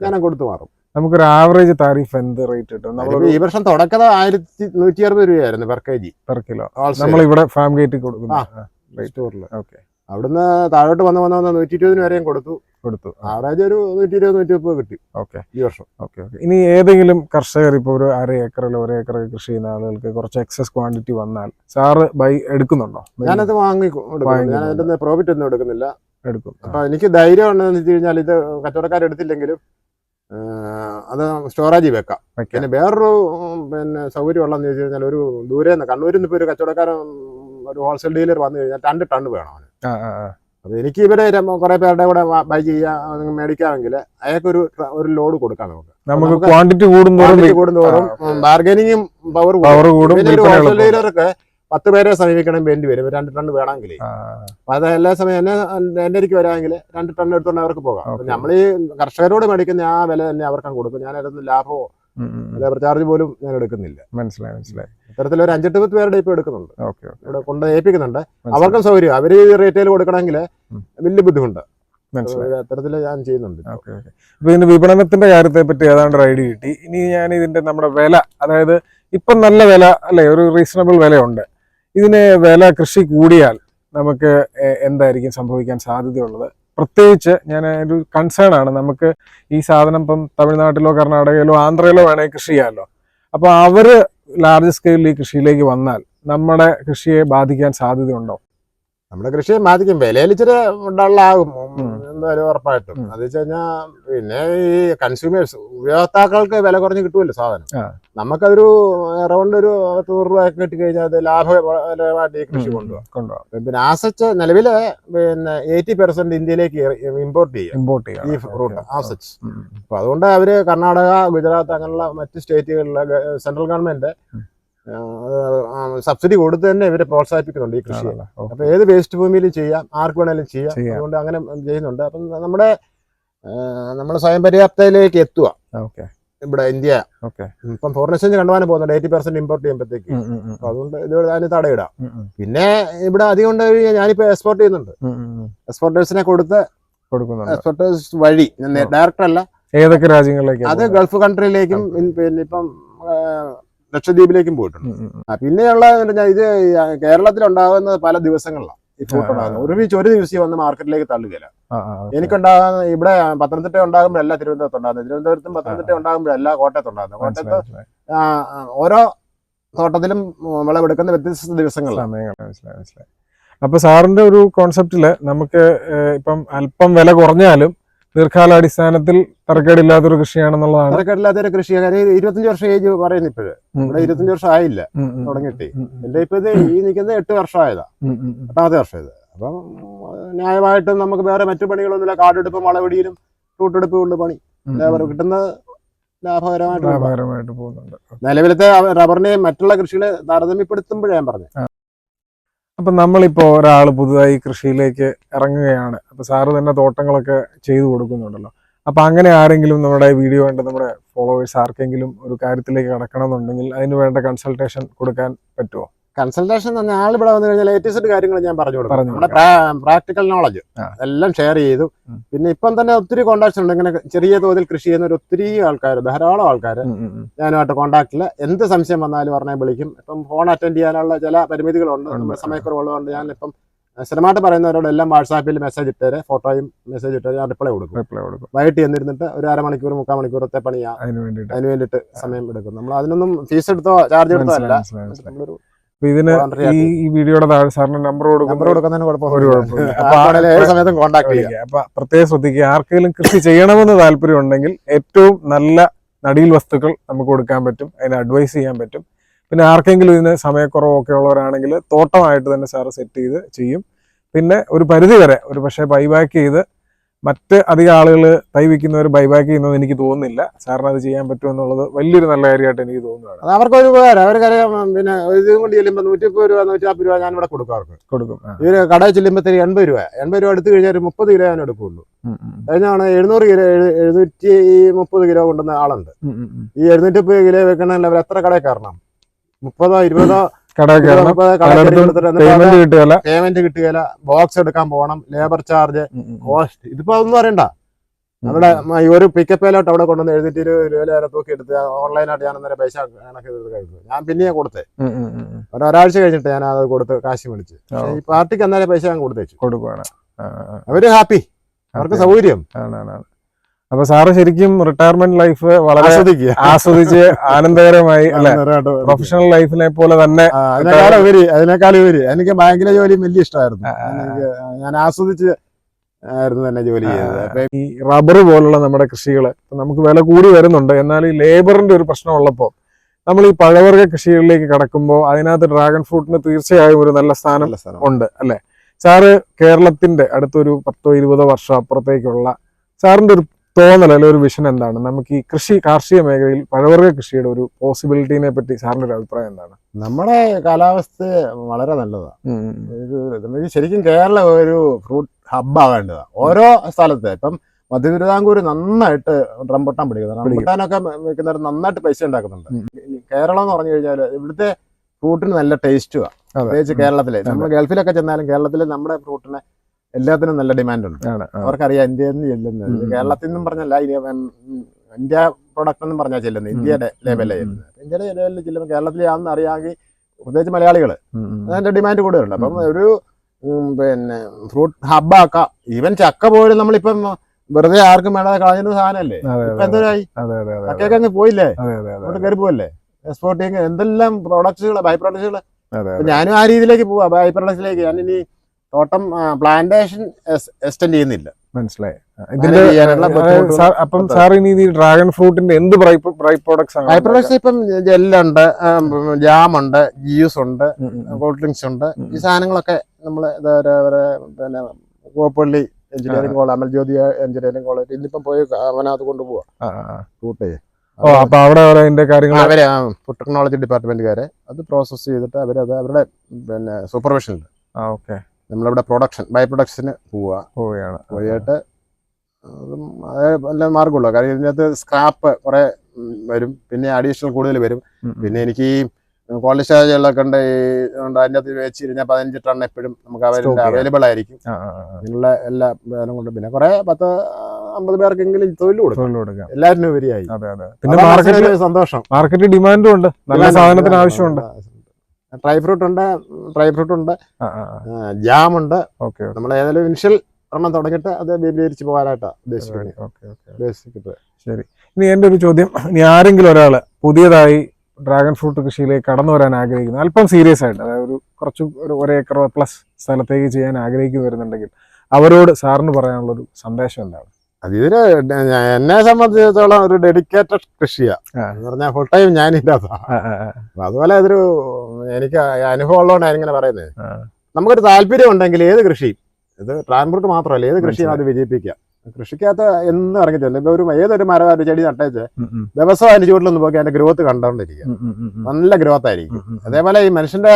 ഞാൻ കൊടുത്തു മാറും. നമുക്കൊരു ആവറേജ് താരിഫ് എന്ത് റേറ്റ് കിട്ടും? നമ്മൾ ഈ വർഷം തുടക്കത ആയിരത്തി നൂറ്റി അറുപത് രൂപയായിരുന്നു per K G per kilo നമ്മൾ ഇവിടെ ഫാം ഗേറ്റ് കൊടുക്കുന്നു. സ്റ്റോറിൽ ഓക്കെ. അവിടുന്ന് താഴോട്ട് വന്ന് വന്ന് വന്ന് നൂറ്റി ഇരുപതിന് വരെയും കൊടുത്തു. കൊടുത്തു. ആവറേജ് ഒരു നൂറ്റി ഇരുപത് നൂറ്റി മുപ്പത് കിട്ടി ഓക്കെ. ഈ വർഷം. Okay okay. ഇനി ഏതെങ്കിലും കർഷകർ ഇപ്പോൾ ഒരു അര ഏക്കറിൽ ഒരു ഏക്കർ കൃഷി ചെയ്യുന്ന ആളുകൾക്ക് കുറച്ച് എക്സസ് ക്വാണ്ടിറ്റി വന്നാൽ സാറ് ബൈ എടുക്കുന്നുണ്ടോ? ഞാനത് വാങ്ങി ഞാൻ അതിന്റെ പ്രോഫിറ്റ് ഒന്നും എടുക്കുന്നില്ല. എടുക്കും. അപ്പൊ എനിക്ക് ധൈര്യം ഉണ്ടെന്ന് വെച്ച് കഴിഞ്ഞാൽ ഇത് കച്ചവടക്കാർ എടുത്തില്ലെങ്കിലും അത് സ്റ്റോറേജിൽ വെക്കാം. പിന്നെ വേറൊരു പിന്നെ സൗകര്യം ഉള്ളതെന്ന് ചോദിച്ചു കഴിഞ്ഞാൽ ഒരു ദൂരെ നിന്ന് കണ്ണൂരിൽ നിന്ന് ഇപ്പോൾ ഒരു കച്ചവടക്കാരൻ ഒരു ഹോൾസെയിൽ ഡീലർ വന്നു കഴിഞ്ഞാൽ രണ്ട് ടൺ വേണം അവന്. അപ്പൊ എനിക്ക് ഇവരെ കുറെ പേരുടെ കൂടെ ബൈ ചെയ്യാൻ മേടിക്കാമെങ്കിൽ അയാൾക്ക് ഒരു ഒരു ലോഡ് കൊടുക്കാം നമുക്ക്. നമുക്ക് ക്വാണ്ടിറ്റി കൂടുന്തോറും ബാർഗനിങ്ങും പവർ കൂടും. ഡീലർക്ക് പത്ത് പേരെ സമീപിക്കണം വേണ്ടി വരും. രണ്ട് ടൺ വേണമെങ്കിൽ അത് എല്ലാ സമയം എന്നെ എന്റെ എനിക്ക് വരാമെങ്കിൽ രണ്ട് ടൺ എടുത്തോണ്ട് അവർക്ക് പോകാം. നമ്മൾ ഈ കർഷകരോട് മേടിക്കുന്ന ആ വില തന്നെ അവർക്ക് കൊടുക്കും. ഞാൻ അതൊന്നും ലാഭമോ. ലേബർ ചാർജ് പോലും ഞാൻ എടുക്കുന്നില്ല. മനസ്സിലായി മനസ്സിലായി. ഇത്തരത്തിൽ ഒരു അഞ്ചെട്ട് പത്ത് പേരുടെ ഇപ്പൊ എടുക്കുന്നുണ്ട്. ഇവിടെ കൊണ്ട് ഏൽപ്പിക്കുന്നുണ്ട്. അവർക്കും സൗകര്യം അവർ റീറ്റെയിൽ കൊടുക്കണമെങ്കിൽ വലിയ ബുദ്ധിമുട്ട്. അത്തരത്തിൽ ഞാൻ ചെയ്യുന്നുണ്ട് ഇപ്പൊ. ഇതിന്റെ വിപണനത്തിന്റെ കാര്യത്തെ പറ്റി ഏതാണ്ട് ഒരു ഐഡിയ കിട്ടി. ഇനി ഞാൻ ഇതിന്റെ നമ്മുടെ വില അതായത് ഇപ്പം നല്ല വില അല്ലെ? ഒരു റീസണബിൾ വിലയുണ്ട്. ഇതിന് വില കൃഷി കൂടിയാൽ നമുക്ക് എന്തായിരിക്കും സംഭവിക്കാൻ സാധ്യതയുള്ളത്? പ്രത്യേകിച്ച് ഞാൻ ഒരു കൺസേൺ ആണ്. നമുക്ക് ഈ സാധനം ഇപ്പം തമിഴ്നാട്ടിലോ കർണാടകയിലോ ആന്ധ്രയിലോ വേണേൽ കൃഷി ചെയ്യാമല്ലോ. അപ്പോൾ അവർ ലാർജ് സ്കെയിലിൽ ഈ കൃഷിയിലേക്ക് വന്നാൽ നമ്മുടെ കൃഷിയെ ബാധിക്കാൻ സാധ്യതയുണ്ടോ? നമ്മുടെ കൃഷിയെ ബാധിക്കും വിലയിൽ ഇച്ചിരി ഡള്ളാകും. എന്തായാലും ഉറപ്പായിട്ടും. അത് വെച്ച് കഴിഞ്ഞാൽ പിന്നെ ഈ കൺസ്യൂമേഴ്സ് ഉപയോക്താക്കൾക്ക് വില കുറഞ്ഞ് കിട്ടുമല്ലോ സാധനം. നമുക്കതൊരു അറൗണ്ട് ഒരു നൂറ് രൂപയൊക്കെ കിട്ടി കഴിഞ്ഞാൽ അത് ലാഭകരമായിട്ട് ഈ കൃഷി കൊണ്ടുപോകാം കൊണ്ടുപോകാം പിന്നെ ആസച്ച് നിലവിൽ പിന്നെ എയ്റ്റി പെർസെന്റ് ഇന്ത്യയിലേക്ക് ഇമ്പോർട്ട് ചെയ്യും ഇമ്പോർട്ട് ഈ ചെയ്യാം ഫ്രൂട്ട് ആസച്ച് അപ്പൊ അതുകൊണ്ട് അവർ കർണാടക ഗുജറാത്ത് അങ്ങനെയുള്ള മറ്റ് സ്റ്റേറ്റുകളിലെ സെൻട്രൽ ഗവൺമെന്റ്. സബ്സിഡി കൊടുത്ത് തന്നെ ഇവരെ പ്രോത്സാഹിപ്പിക്കുന്നുണ്ട് ഈ കൃഷി? അപ്പൊ ഏത് വേസ്റ്റ് ഭൂമിയിലും ചെയ്യാം ആർക്ക് വേണേലും ചെയ്യാം. അതുകൊണ്ട് അങ്ങനെ ചെയ്യുന്നുണ്ട്. അപ്പം നമ്മുടെ നമ്മുടെ സ്വയം പര്യാപ്തയിലേക്ക് എത്തുക. ഇവിടെ ഇന്ത്യ ഇപ്പം ഫോറിൻ എക്സ്ചേഞ്ച് കണ്ടുവാനും പോകുന്നുണ്ട്. എയ്റ്റി പെർസെന്റ് ഇമ്പോർട്ട് ചെയ്യുമ്പോഴത്തേക്ക് അപ്പൊ അതുകൊണ്ട് ഇത് അതിന് തടയിടാം. പിന്നെ ഇവിടെ അധികം കൊണ്ട് ഞാനിപ്പോ എക്സ്പോർട്ട് ചെയ്യുന്നുണ്ട്. എക്സ്പോർട്ടേഴ്സിനെ കൊടുത്ത് എക്സ്പോർട്ടേഴ്സ് വഴി ഡയറക്റ്റ് അല്ല. ഏതൊക്കെ രാജ്യങ്ങളിലേക്ക് അത് ഗൾഫ് കൺട്രിയിലേക്കും പിന്നെ ഇപ്പം ലക്ഷദ്വീപിലേക്കും പോയിട്ടുണ്ട്. പിന്നെയുള്ള ഇത് കേരളത്തിലുണ്ടാകുന്ന പല ദിവസങ്ങളിലാണ് ഈ ഫ്രൂട്ട് ഉണ്ടാകുന്നത്. ഒരു വീച്ച് ഒരു ദിവസം വന്ന് മാർക്കറ്റിലേക്ക് തള്ളുകയില്ല. എനിക്ക് എനിക്കുണ്ടാകുന്ന ഇവിടെ പത്തനംതിട്ട ഉണ്ടാകുമ്പോഴല്ല തിരുവനന്തപുരത്ത് ഉണ്ടാകുന്നത്. തിരുവനന്തപുരത്തും പത്തനംതിട്ട ഉണ്ടാകുമ്പോഴല്ല കോട്ടയത്ത് ഉണ്ടാകുന്നത്. കോട്ടയത്ത് ഓരോ തോട്ടത്തിലും വിളവെടുക്കുന്ന വ്യത്യസ്ത ദിവസങ്ങളിലാണ് അപ്പൊ സാറിന്റെ ഒരു കോൺസെപ്റ്റിൽ നമുക്ക് ഇപ്പം അല്പം വില കുറഞ്ഞാലും ദീർഘകാലാടിസ്ഥാനത്തിൽ തറക്കേടില്ലാത്തൊരു കൃഷിയാണെന്നുള്ളതാണ്. തറക്കേടില്ലാത്തൊരു കൃഷി കാര്യം ഇരുപത്തഞ്ച് വർഷം ഏജ് പറയുന്നു ഇപ്പോഴ്. ഇവിടെ ഇരുപത്തഞ്ച് വർഷം ആയില്ല. തുടങ്ങിയിട്ട്. എന്റെ ഇപ്പൊ ഇത് ഈ നിൽക്കുന്നത് എട്ട് വർഷമായതാ. എട്ടാമത്തെ വർഷം ഇത് അപ്പം ന്യായമായിട്ടും നമുക്ക് വേറെ മറ്റു പണികളൊന്നുമില്ല. കാടെടുപ്പും വളവെടിയിലും റൂട്ടെടുപ്പ് ഉള്ള പണി. ലേബർ കിട്ടുന്ന ലാഭകരമായിട്ട് ലാഭകരമായിട്ട് പോകുന്നുണ്ട്. നിലവിലത്തെ റബ്ബറിനെയും മറ്റുള്ള കൃഷികളെ താരതമ്യപ്പെടുത്തുമ്പോഴേ ഞാൻ പറഞ്ഞു. അപ്പൊ നമ്മളിപ്പോ ഒരാൾ പുതുതായി കൃഷിയിലേക്ക് ഇറങ്ങുകയാണ്. അപ്പൊ സാറ് തന്നെ തോട്ടങ്ങളൊക്കെ ചെയ്തു കൊടുക്കുന്നുണ്ടല്ലോ. അപ്പൊ അങ്ങനെ ആരെങ്കിലും നമ്മുടെ വീഡിയോ കണ്ട് നമ്മുടെ ഫോളോവേഴ്സ് ആർക്കെങ്കിലും ഒരു കാര്യത്തിലേക്ക് കടക്കണമെന്നുണ്ടെങ്കിൽ അതിന് വേണ്ട കൺസൾട്ടേഷൻ കൊടുക്കാൻ പറ്റുമോ കൺസൾട്ടേഷൻ തന്നെ ആൾ ഇവിടെ വന്നു കഴിഞ്ഞാൽ ലേറ്റസ്റ്റ് കാര്യങ്ങൾ ഞാൻ പറഞ്ഞു കൊടുക്കും. നമ്മുടെ പ്രാക്ടിക്കൽ നോളജ് എല്ലാം ഷെയർ ചെയ്തു. പിന്നെ ഇപ്പം തന്നെ ഒത്തിരി കോണ്ടാക്ട്സ് ഉണ്ട്. ഇങ്ങനെ ചെറിയ തോതിൽ കൃഷി ചെയ്യുന്ന ഒരു ഒത്തിരി ആൾക്കാർ ധാരാളം ആൾക്കാർ. ഞാനുമായിട്ട് കോണ്ടാക്ടില്ല എന്ത് സംശയം വന്നാലും പറഞ്ഞാൽ വിളിക്കും. ഇപ്പം ഫോൺ അറ്റൻഡ് ചെയ്യാനുള്ള ചില പരിമിതികളുണ്ട്. നമ്മുടെ സമയക്കുറവുള്ളതുകൊണ്ട് ഞാൻ ഇപ്പം സ്ഥിരമായിട്ട് പറയുന്നവരോട് എല്ലാം വാട്സാപ്പിൽ മെസ്സേജ് ഇട്ടേരെ. ഫോട്ടോയും മെസ്സേജ് ഇട്ടേരെ. ഞാൻ റിപ്ലൈ കൊടുക്കും. റിപ്ലൈ കൊടുക്കും. വൈകിട്ട് ചെന്നിരുന്നിട്ട് ഒരു അരമണിക്കൂർ മുക്കാൽ മണിക്കൂറത്തെ പണിയാ. അതിന് വേണ്ടിയിട്ട്. അതിന് വേണ്ടിട്ട് സമയം എടുക്കും. നമ്മൾ അതിനൊന്നും ഫീസ് എടുത്തോ ചാർജ് എടുത്തോ അല്ല. നമ്മളൊരു ഇതിന് ഈ വീഡിയോയുടെ താഴെ സാറിന് നമ്പർ കൊടുക്കും കൊടുക്കുന്നതിന് കുഴപ്പമില്ല. കോൺടാക്ട് ചെയ്യുക. അപ്പൊ പ്രത്യേകം ശ്രദ്ധിക്കുക. ആർക്കെങ്കിലും കൃഷി ചെയ്യണമെന്ന് താല്പര്യം ഉണ്ടെങ്കിൽ ഏറ്റവും നല്ല നടീൽ വസ്തുക്കൾ നമുക്ക് കൊടുക്കാൻ പറ്റും. അതിന് അഡ്വൈസ് ചെയ്യാൻ പറ്റും. പിന്നെ ആർക്കെങ്കിലും ഇതിന് സമയക്കുറവൊക്കെ ഉള്ളവരാണെങ്കിൽ തോട്ടമായിട്ട് തന്നെ സാറ് സെറ്റ് ചെയ്ത് ചെയ്യും. പിന്നെ ഒരു പരിധി വരെ ഒരു പക്ഷേ ബൈബാക്ക് ചെയ്ത് മറ്റ് അധികം ആളുകൾ തൈ വിൽക്കുന്നവർ ബൈബാക്ക് ചെയ്യുന്നത് എനിക്ക് തോന്നുന്നില്ല. സാറിന് അത് ചെയ്യാൻ പറ്റുമെന്നുള്ളത് വലിയൊരു നല്ല കാര്യമായിട്ട് എനിക്ക് തോന്നുകയാണ്. അത് അവർക്കൊരു ഉപകാരം. അവർക്കറിയാം അറിയാം പിന്നെ ഇതും കൊണ്ട് ചെല്ലുമ്പോൾ നൂറ്റി മുപ്പത് രൂപ നൂറ്റി നാൽപ്പത് രൂപ ഞാൻ ഇവിടെ കൊടുക്കും അവർക്ക്. കൊടുക്കും. ഇവർ കടയിൽ ചെല്ലുമ്പോഴത്തേക്ക് എൺപത് രൂപ. എൺപത് രൂപ എടുത്തു കഴിഞ്ഞാൽ ഒരു മുപ്പത് കിലോ ഞാൻ എടുക്കുള്ളൂ. കഴിഞ്ഞാണ് എഴുന്നൂറ് കിലോ എഴു- എഴുന്നൂറ്റി മുപ്പത് കിലോ കൊണ്ടുവന്ന ആളുണ്ട്. ഈ എഴുന്നൂറ്റി മുപ്പത് കിലോ വെക്കണമെങ്കിൽ അവർ എത്ര കടയിൽ കയറണം? മുപ്പതോ ഇരുപതോ? പേയ്മെന്റ് കിട്ടുകയല്ല. പേയ്മെന്റ് കിട്ടുകയില്ല. ബോക്സ് എടുക്കാൻ പോകണം. ലേബർ ചാർജ് കോസ്റ്റ് ഇതിപ്പോ ഒന്നും അറിയണ്ട. ഈ ഒരു പിക്കപ്പിലോട്ട് അവിടെ കൊണ്ടുവന്ന് എഴുതിട്ട് ഒരു രൂപ വരെ തൂക്കി എടുത്ത് ഓൺലൈനായിട്ട് ഞാൻ അന്നേരം പൈസ കണക്ക് ചെയ്ത് കഴിച്ചു. ഞാൻ പിന്നെ കൊടുത്തേ. അവിടെ ഒരാഴ്ച കഴിഞ്ഞിട്ട് ഞാൻ അത് കൊടുത്ത് കാശ് മേടിച്ച്. ഈ പാർട്ടിക്ക് അന്നേരം പൈസ ഞാൻ കൊടുത്തേച്ചു. കൊടുക്കുകയാണ്. അവർ ഹാപ്പി അവർക്ക് സൗകര്യം. അപ്പൊ സാറ് ശരിക്കും റിട്ടയർമെന്റ് ലൈഫ് വളരെ ആസ്വദിച്ച് ആനന്ദകരമായി അല്ലെ? പ്രൊഫഷണൽ ലൈഫിനെ പോലെ തന്നെ അതിനേക്കാളും ഉപരി അതിനേക്കാളും ഉപരി. എനിക്ക് ബാങ്കിലെ ജോലി വലിയ ഇഷ്ടമായിരുന്നു. എനിക്ക് ഞാൻ ആസ്വദിച്ച് ആയിരുന്നു തന്നെ ജോലി ചെയ്തത്. ഈ റബ്ബർ പോലുള്ള നമ്മുടെ കൃഷികൾ നമുക്ക് വില കൂടി വരുന്നുണ്ട്. എന്നാൽ ഈ ലേബറിന്റെ ഒരു പ്രശ്നം ഉള്ളപ്പോൾ നമ്മൾ ഈ പഴവർഗ കൃഷികളിലേക്ക് കടക്കുമ്പോൾ അതിനകത്ത് ഡ്രാഗൺ ഫ്രൂട്ടിന് തീർച്ചയായും ഒരു നല്ല സ്ഥാനം. ഉണ്ട് അല്ലെ? സാറ് കേരളത്തിന്റെ അടുത്തൊരു പത്തോ ഇരുപതോ വർഷം അപ്പുറത്തേക്കുള്ള സാറിന്റെ ഒരു തോന്നൽ അല്ലെങ്കിൽ ഒരു വിഷൻ എന്താണ്? നമുക്ക് ഈ കൃഷി കാർഷിക മേഖലയിൽ പഴവർഗ കൃഷിയുടെ ഒരു പോസിബിലിറ്റിനെ പറ്റി സാറിന്റെ ഒരു അഭിപ്രായം എന്താണ്? നമ്മുടെ കാലാവസ്ഥ വളരെ നല്ലതാണ് ശരിക്കും കേരളം ഒരു ഫ്രൂട്ട് ഹബ് ആകേണ്ടതാണ് ഓരോ സ്ഥലത്ത് ഇപ്പം മധ്യതിരുവിതാംകൂർ നന്നായിട്ട് റംബുട്ടാൻ പിടിക്കുന്നത് റംബുട്ടാനൊക്കെ വെക്കുന്നവർ നന്നായിട്ട് പൈസ ഉണ്ടാക്കുന്നുണ്ട്. കേരളം എന്ന് പറഞ്ഞു കഴിഞ്ഞാൽ ഇവിടുത്തെ ഫ്രൂട്ടിന് നല്ല ടേസ്റ്റുമാണ്. പ്രത്യേകിച്ച് കേരളത്തിലെ. നമ്മൾ ഗൾഫിലൊക്കെ ചെന്നാലും കേരളത്തിലെ നമ്മുടെ ഫ്രൂട്ടിന് എല്ലാത്തിനും നല്ല ഡിമാൻഡ് ഉണ്ട്. അവർക്കറിയാം ഇന്ത്യയിൽ നിന്ന് ചെല്ലുന്നത്. കേരളത്തിൽ നിന്നും പറഞ്ഞല്ല ഇന്ത്യ പ്രൊഡക്റ്റ് എന്നും പറഞ്ഞാൽ ചെല്ലുന്നത് ഇന്ത്യയുടെ ലെവലിലാണ്. ചെല്ലുന്നത്. ഇന്ത്യയുടെ ലെവലിൽ ചെല്ലുമ്പോൾ കേരളത്തിലാണെന്ന് അറിയാമെങ്കിൽ പ്രത്യേകിച്ച് മലയാളികൾ. അതിന്റെ ഡിമാൻഡ് കൂടുതലുണ്ട്. അപ്പം ഒരു പിന്നെ ഫ്രൂട്ട് ഹബ്ബാക്കാം ഈവൻ ചക്ക പോലും നമ്മളിപ്പം വെറുതെ ആർക്കും വേണ്ടാതെ കളഞ്ഞിരുന്ന സാധനമല്ലേ എന്തോരായി? ചക്കയൊക്കെ അങ്ങ് പോയില്ലേ? അങ്ങോട്ട് കയറി പോവല്ലേ? എക്സ്പോർട്ടിങ് എന്തെല്ലാം പ്രോഡക്ട്സുകൾ ബൈ പ്രോഡക്ട്സുകൾ ഞാനും ആ രീതിയിലേക്ക് പോവാ ബൈ പ്രോഡക്ട്സിലേക്ക് ഞാൻ ഇനി തോട്ടം പ്ലാന്റേഷൻ എക്സ്റ്റെൻഡ് ചെയ്യുന്നില്ല. മനസ്സിലായി. ഇതിന്റെ അപ്പം സാർ ഇനി ഈ ഡ്രാഗൺ ഫ്രൂട്ടിന്റെ എന്ത് പ്രോഡക്ട്സ് ആണ് പ്രോഡക്ട്സ് ഇപ്പം ജെല്ലുണ്ട് ജാമുണ്ട് ജ്യൂസ് ഉണ്ട്. കൂൾ ഡ്രിങ്ക്സ് ഉണ്ട്. ഈ സാധനങ്ങളൊക്കെ നമ്മൾ പിന്നെ Koppally engineering college Amal Jyothi engineering college ഇന്നിപ്പം പോയി അവനകത്ത് കൊണ്ടുപോവാ. ഓ അപ്പൊ അവിടെ അവിടെ അതിന്റെ കാര്യങ്ങൾ അവരെ ഫുഡ് ടെക്നോളജി ഡിപ്പാർട്ട്മെന്റുകാരെ അത് പ്രോസസ് ചെയ്തിട്ട് അവരത് അവരുടെ പിന്നെ സൂപ്പർവിഷനിൽ ആ ഓക്കെ. നമ്മളിവിടെ പ്രൊഡക്ഷൻ ബൈ പ്രൊഡക്ഷന് പോവുക പോവുകയാണ്. പോയിട്ട് നല്ല മാർഗമുള്ളൂ കാര്യം ഇതിനകത്ത് സ്ക്രാപ്പ് കുറെ വരും പിന്നെ അഡീഷണൽ കൂടുതൽ വരും. പിന്നെ എനിക്ക് ഈ കോൾഡ് ചാർജുകളൊക്കെ ഉണ്ട് ഈ ഉണ്ട് അതിന്റെ അകത്ത് വെച്ച് കഴിഞ്ഞാൽ പതിനഞ്ച് ടൺ എപ്പോഴും നമുക്ക് Stock അവൈലബിൾ ആയിരിക്കും. അതിനുള്ള എല്ലാ വേദനം കൊണ്ട് പിന്നെ കുറെ പത്ത് അമ്പത് പേർക്കെങ്കിലും തൊഴിൽ കൊടുക്കും. എല്ലാവരും ഉപരിയായി. അതെ അതെ. പിന്നെ സന്തോഷം. മാർക്കറ്റ് ഡിമാൻഡും ഉണ്ട്. നല്ല സാധനത്തിന് ആവശ്യമുണ്ട്. ഡ്രൈ ഫ്രൂട്ട് ഉണ്ട് ഡ്രൈ ഫ്രൂട്ട് ഉണ്ട്. ജാം ഉണ്ട്. ഓക്കെ നമ്മൾ ഏതായാലും ഇനിഷ്യൽ ഒരെണ്ണം തുടങ്ങിയിട്ട് അത് വിപുലീകരിച്ച് പോകാനായിട്ടാണ് ഉദ്ദേശിക്കുന്നത് ശരി. ഇനി എന്റെ ഒരു ചോദ്യം. ഇനി ആരെങ്കിലും ഒരാൾ പുതിയതായി ഡ്രാഗൺ ഫ്രൂട്ട് കൃഷിയിലേക്ക് കടന്നു വരാൻ ആഗ്രഹിക്കുന്നു. അല്പം സീരിയസ് ആയിട്ട് അതായത് ഒരു കുറച്ച് ഒരു ഒരേ ഏക്കർ പ്ലസ് സ്ഥലത്തേക്ക് ചെയ്യാൻ ആഗ്രഹിക്കുന്നു വരുന്നുണ്ടെങ്കിൽ അവരോട് സാറിന് പറയാനുള്ളൊരു സന്ദേശം എന്താണ്? അത് ഇതിന് എന്നെ സംബന്ധിച്ചിടത്തോളം ഒരു ഡെഡിക്കേറ്റഡ് കൃഷിയാണ്. എന്ന് പറഞ്ഞാൽ ഫുൾ ടൈം അപ്പൊ അതുപോലെ അതൊരു എനിക്ക് അനുഭവം ഉള്ളതുകൊണ്ട് ഞാനിങ്ങനെ പറയുന്നത് നമുക്കൊരു താല്പര്യം ഉണ്ടെങ്കിൽ ഏത് കൃഷിയും ഇത് ട്രാൻസ്പോർട്ട് മാത്രമല്ല ഏത് കൃഷിയും അത് വിജയിപ്പിക്കാം. കൃഷിക്കകത്ത് എന്ന് ഇറങ്ങിച്ചല്ല ഇപ്പൊ ഒരു ഏതൊരു മരം ഒരു ചെടി നട്ടേച്ച് ദിവസം അതിന് ചുവട്ടിലൊന്ന് പോയി അതിന്റെ ഗ്രോത്ത് കണ്ടോണ്ടിരിക്കുക. നല്ല ഗ്രോത്ത് ആയിരിക്കും. അതേപോലെ ഈ മനുഷ്യന്റെ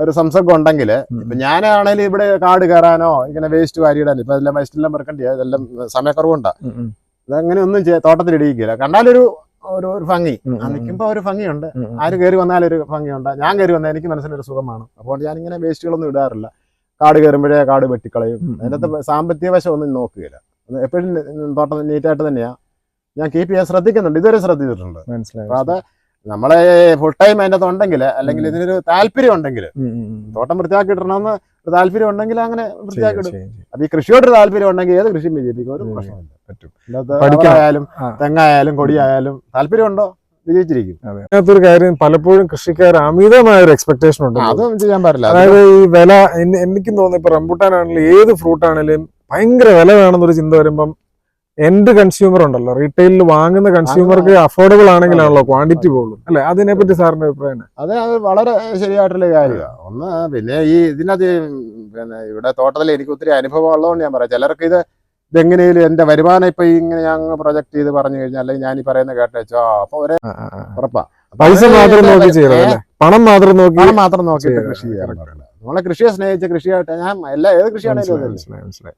ഒരു സംസർഗം ഉണ്ടെങ്കിൽ ഇപ്പൊ ഞാനാണെങ്കിലും ഇവിടെ കാട് കയറാനോ ഇങ്ങനെ വേസ്റ്റ് വാരിയിടാനോ ഇപ്പൊ എല്ലാം വേസ്റ്റെല്ലാം പെറുക്കണ്ടേ ഇതെല്ലാം സമയക്കുറവുണ്ടാ. അതങ്ങനെ ഒന്നും ചെയ്യ- തോട്ടത്തിൽ ഇടിയിക്കില്ല. കണ്ടാലൊരു ഒരു ഒരു ഭംഗി. നിൽക്കുമ്പോൾ ഒരു ഭംഗിയുണ്ട്. ആര് കയറി വന്നാലൊരു ഭംഗിയുണ്ട്. ഞാൻ കയറി വന്നാൽ എനിക്ക് മനസ്സിലൊരു സുഖമാണ്. അപ്പോൾ ഞാനിങ്ങനെ വേസ്റ്റുകളൊന്നും ഇടാറില്ല. കാട് കയറുമ്പോഴേ കാട് വെട്ടിക്കളയും. അതിനകത്ത് സാമ്പത്തിക വശം ഒന്നും നോക്കുകയില്ല. എപ്പോഴും തോട്ടം നീറ്റായിട്ട് തന്നെയാ. ഞാൻ കീപ്പ് ചെയ്യാൻ ശ്രദ്ധിക്കുന്നുണ്ട്. ഇതുവരെ ശ്രദ്ധിച്ചിട്ടുണ്ട്. മനസ്സിലായി അപ്പൊ അത് നമ്മളെ ഫുൾ ടൈം അതിന്റെ ഉണ്ടെങ്കിൽ അല്ലെങ്കിൽ ഇതിനൊരു താല്പര്യം ഉണ്ടെങ്കിൽ. തോട്ടം വൃത്തിയാക്കി ഇടണമെന്ന് ഒരു താല്പര്യം ഉണ്ടെങ്കിൽ അങ്ങനെ വൃത്തിയാക്കി ഇടും. അപ്പൊ ഈ കൃഷിയോടൊരു താല്പര്യം ഉണ്ടെങ്കിൽ ഏത് കൃഷിയും വിജയിപ്പിക്കും. ഒരു. പ്രശ്നമില്ല പറ്റും. തെങ്ങായാലും കൊടിയായാലും താല്പര്യമുണ്ടോ വിജയിച്ചിരിക്കും. അതെ. അതിനകത്തൊരു കാര്യം പലപ്പോഴും കൃഷിക്കാർ അമിതമായ ഒരു എക്സ്പെക്ടേഷൻ ഉണ്ട്. അതൊന്നും അതും ചെയ്യാൻ പാടില്ല. അതായത് ഈ വില എനിക്കും തോന്നുന്നു ഇപ്പൊ റംബൂട്ടാനാണെങ്കിലും ഏത് ഫ്രൂട്ട് ആണെങ്കിലും ഭയങ്കര വില വേണമെന്നൊരു ചിന്ത വരുമ്പം എൻഡ് കൺസ്യൂമർ ഉണ്ടല്ലോ. റീറ്റെയിലിൽ വാങ്ങുന്ന കൺസ്യൂമർക്ക് അഫോർഡബിൾ ആണെങ്കിലാണല്ലോ ക്വാണ്ടിറ്റി പോകുള്ളൂ. അല്ലെ? അതിനെപ്പറ്റി സാറിന്റെ അഭിപ്രായം അതെ വളരെ ശരിയായിട്ടുള്ള കാര്യമാണ് ഒന്ന് പിന്നെ ഈ ഇതിനകത്ത് പിന്നെ ഇവിടെ തോട്ടത്തിൽ എനിക്ക് ഒത്തിരി അനുഭവം ഉള്ളതുകൊണ്ട് ഞാൻ പറയാം. ചിലർക്ക് ഇത് ഇതെങ്ങനെയും എന്റെ വരുമാനം ഇപ്പൊ ഇങ്ങനെ ഞാൻ പ്രൊജക്ട് ചെയ്ത് പറഞ്ഞു കഴിഞ്ഞാൽ അല്ലെങ്കിൽ ഞാൻ ഈ പറയുന്ന കേട്ടോ അപ്പൊ ഒരേ. ഉറപ്പാ. പൈസ മാത്രം നോക്കി ചെയ്യണം പണം മാത്രം നോക്കി പണം മാത്രം നോക്കി. കൃഷി ചെയ്യാറുണ്ട് നമ്മളെ കൃഷിയെ സ്നേഹിച്ച കൃഷിയായിട്ട് ഞാൻ എല്ലാ ഏത് കൃഷിയാണെങ്കിലും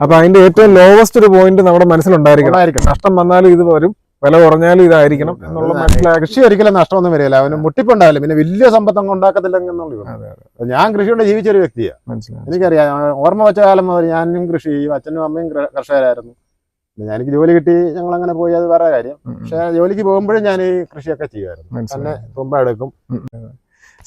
അപ്പൊ അതിന്റെ ഏറ്റവും ലോവസ്റ്റ് ഒരു പോയിന്റ് നമ്മുടെ മനസ്സിലുണ്ടായിരിക്കണം. നഷ്ടം വന്നാലും ഇത് വരും. വില കുറഞ്ഞാലും ഇതായിരിക്കണം എന്നുള്ള മനസ്സിലായി കൃഷി ഒരിക്കലും നഷ്ടമൊന്നും വരില്ല അവന് മുട്ടിപ്പുണ്ടാവില്ല പിന്നെ വലിയ സമ്പത്ത് അങ്ങ് അതെ, ഞാൻ കൃഷി കൊണ്ട് ജീവിച്ച ഒരു വ്യക്തിയാണ് എനിക്കറിയാം. ഓർമ്മ വെച്ച കാലം മുതൽ ഞാനും കൃഷി ചെയ്യും. അച്ഛനും അമ്മയും കർഷകരായിരുന്നു. ഞാൻ എനിക്ക് ജോലി കിട്ടി ഞങ്ങൾ അങ്ങനെ പോയി. അത് വേറെ കാര്യം. പക്ഷെ ജോലിക്ക് പോകുമ്പോഴും ഞാൻ ഈ കൃഷിയൊക്കെ ചെയ്യുമായിരുന്നു. തന്നെ തുമ്പ എടുക്കും.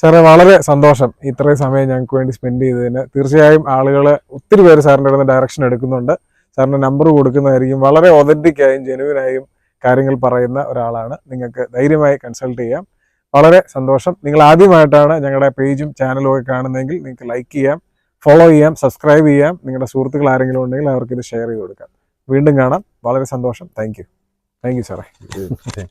സാറേ വളരെ സന്തോഷം ഇത്രയും സമയം ഞങ്ങൾക്ക് വേണ്ടി സ്പെൻഡ് ചെയ്തതിന്. തീർച്ചയായും ആളുകൾ ഒത്തിരി പേര് സാറിന്റെ അടുത്ത് ഡയറക്ഷൻ എടുക്കുന്നുണ്ട്. സാറിന്റെ നമ്പർ കൊടുക്കുന്നതായിരിക്കും. വളരെ ഒതന്റിക്കായും ജെനുവിനായും കാര്യങ്ങൾ പറയുന്ന ഒരാളാണ്. നിങ്ങൾക്ക് ധൈര്യമായി കൺസൾട്ട് ചെയ്യാം. വളരെ സന്തോഷം. നിങ്ങൾ ആദ്യമായിട്ടാണ് ഞങ്ങളുടെ പേജും ചാനലും ഒക്കെ കാണുന്നതെങ്കിൽ നിങ്ങൾക്ക് ലൈക്ക് ചെയ്യാം ഫോളോ ചെയ്യാം സബ്സ്ക്രൈബ് ചെയ്യാം. നിങ്ങളുടെ സുഹൃത്തുക്കൾ ആരെങ്കിലും ഉണ്ടെങ്കിൽ അവർക്കിത് ഷെയർ ചെയ്ത് കൊടുക്കാം. വീണ്ടും കാണാം. വളരെ സന്തോഷം. താങ്ക് യു താങ്ക് യു സാറേ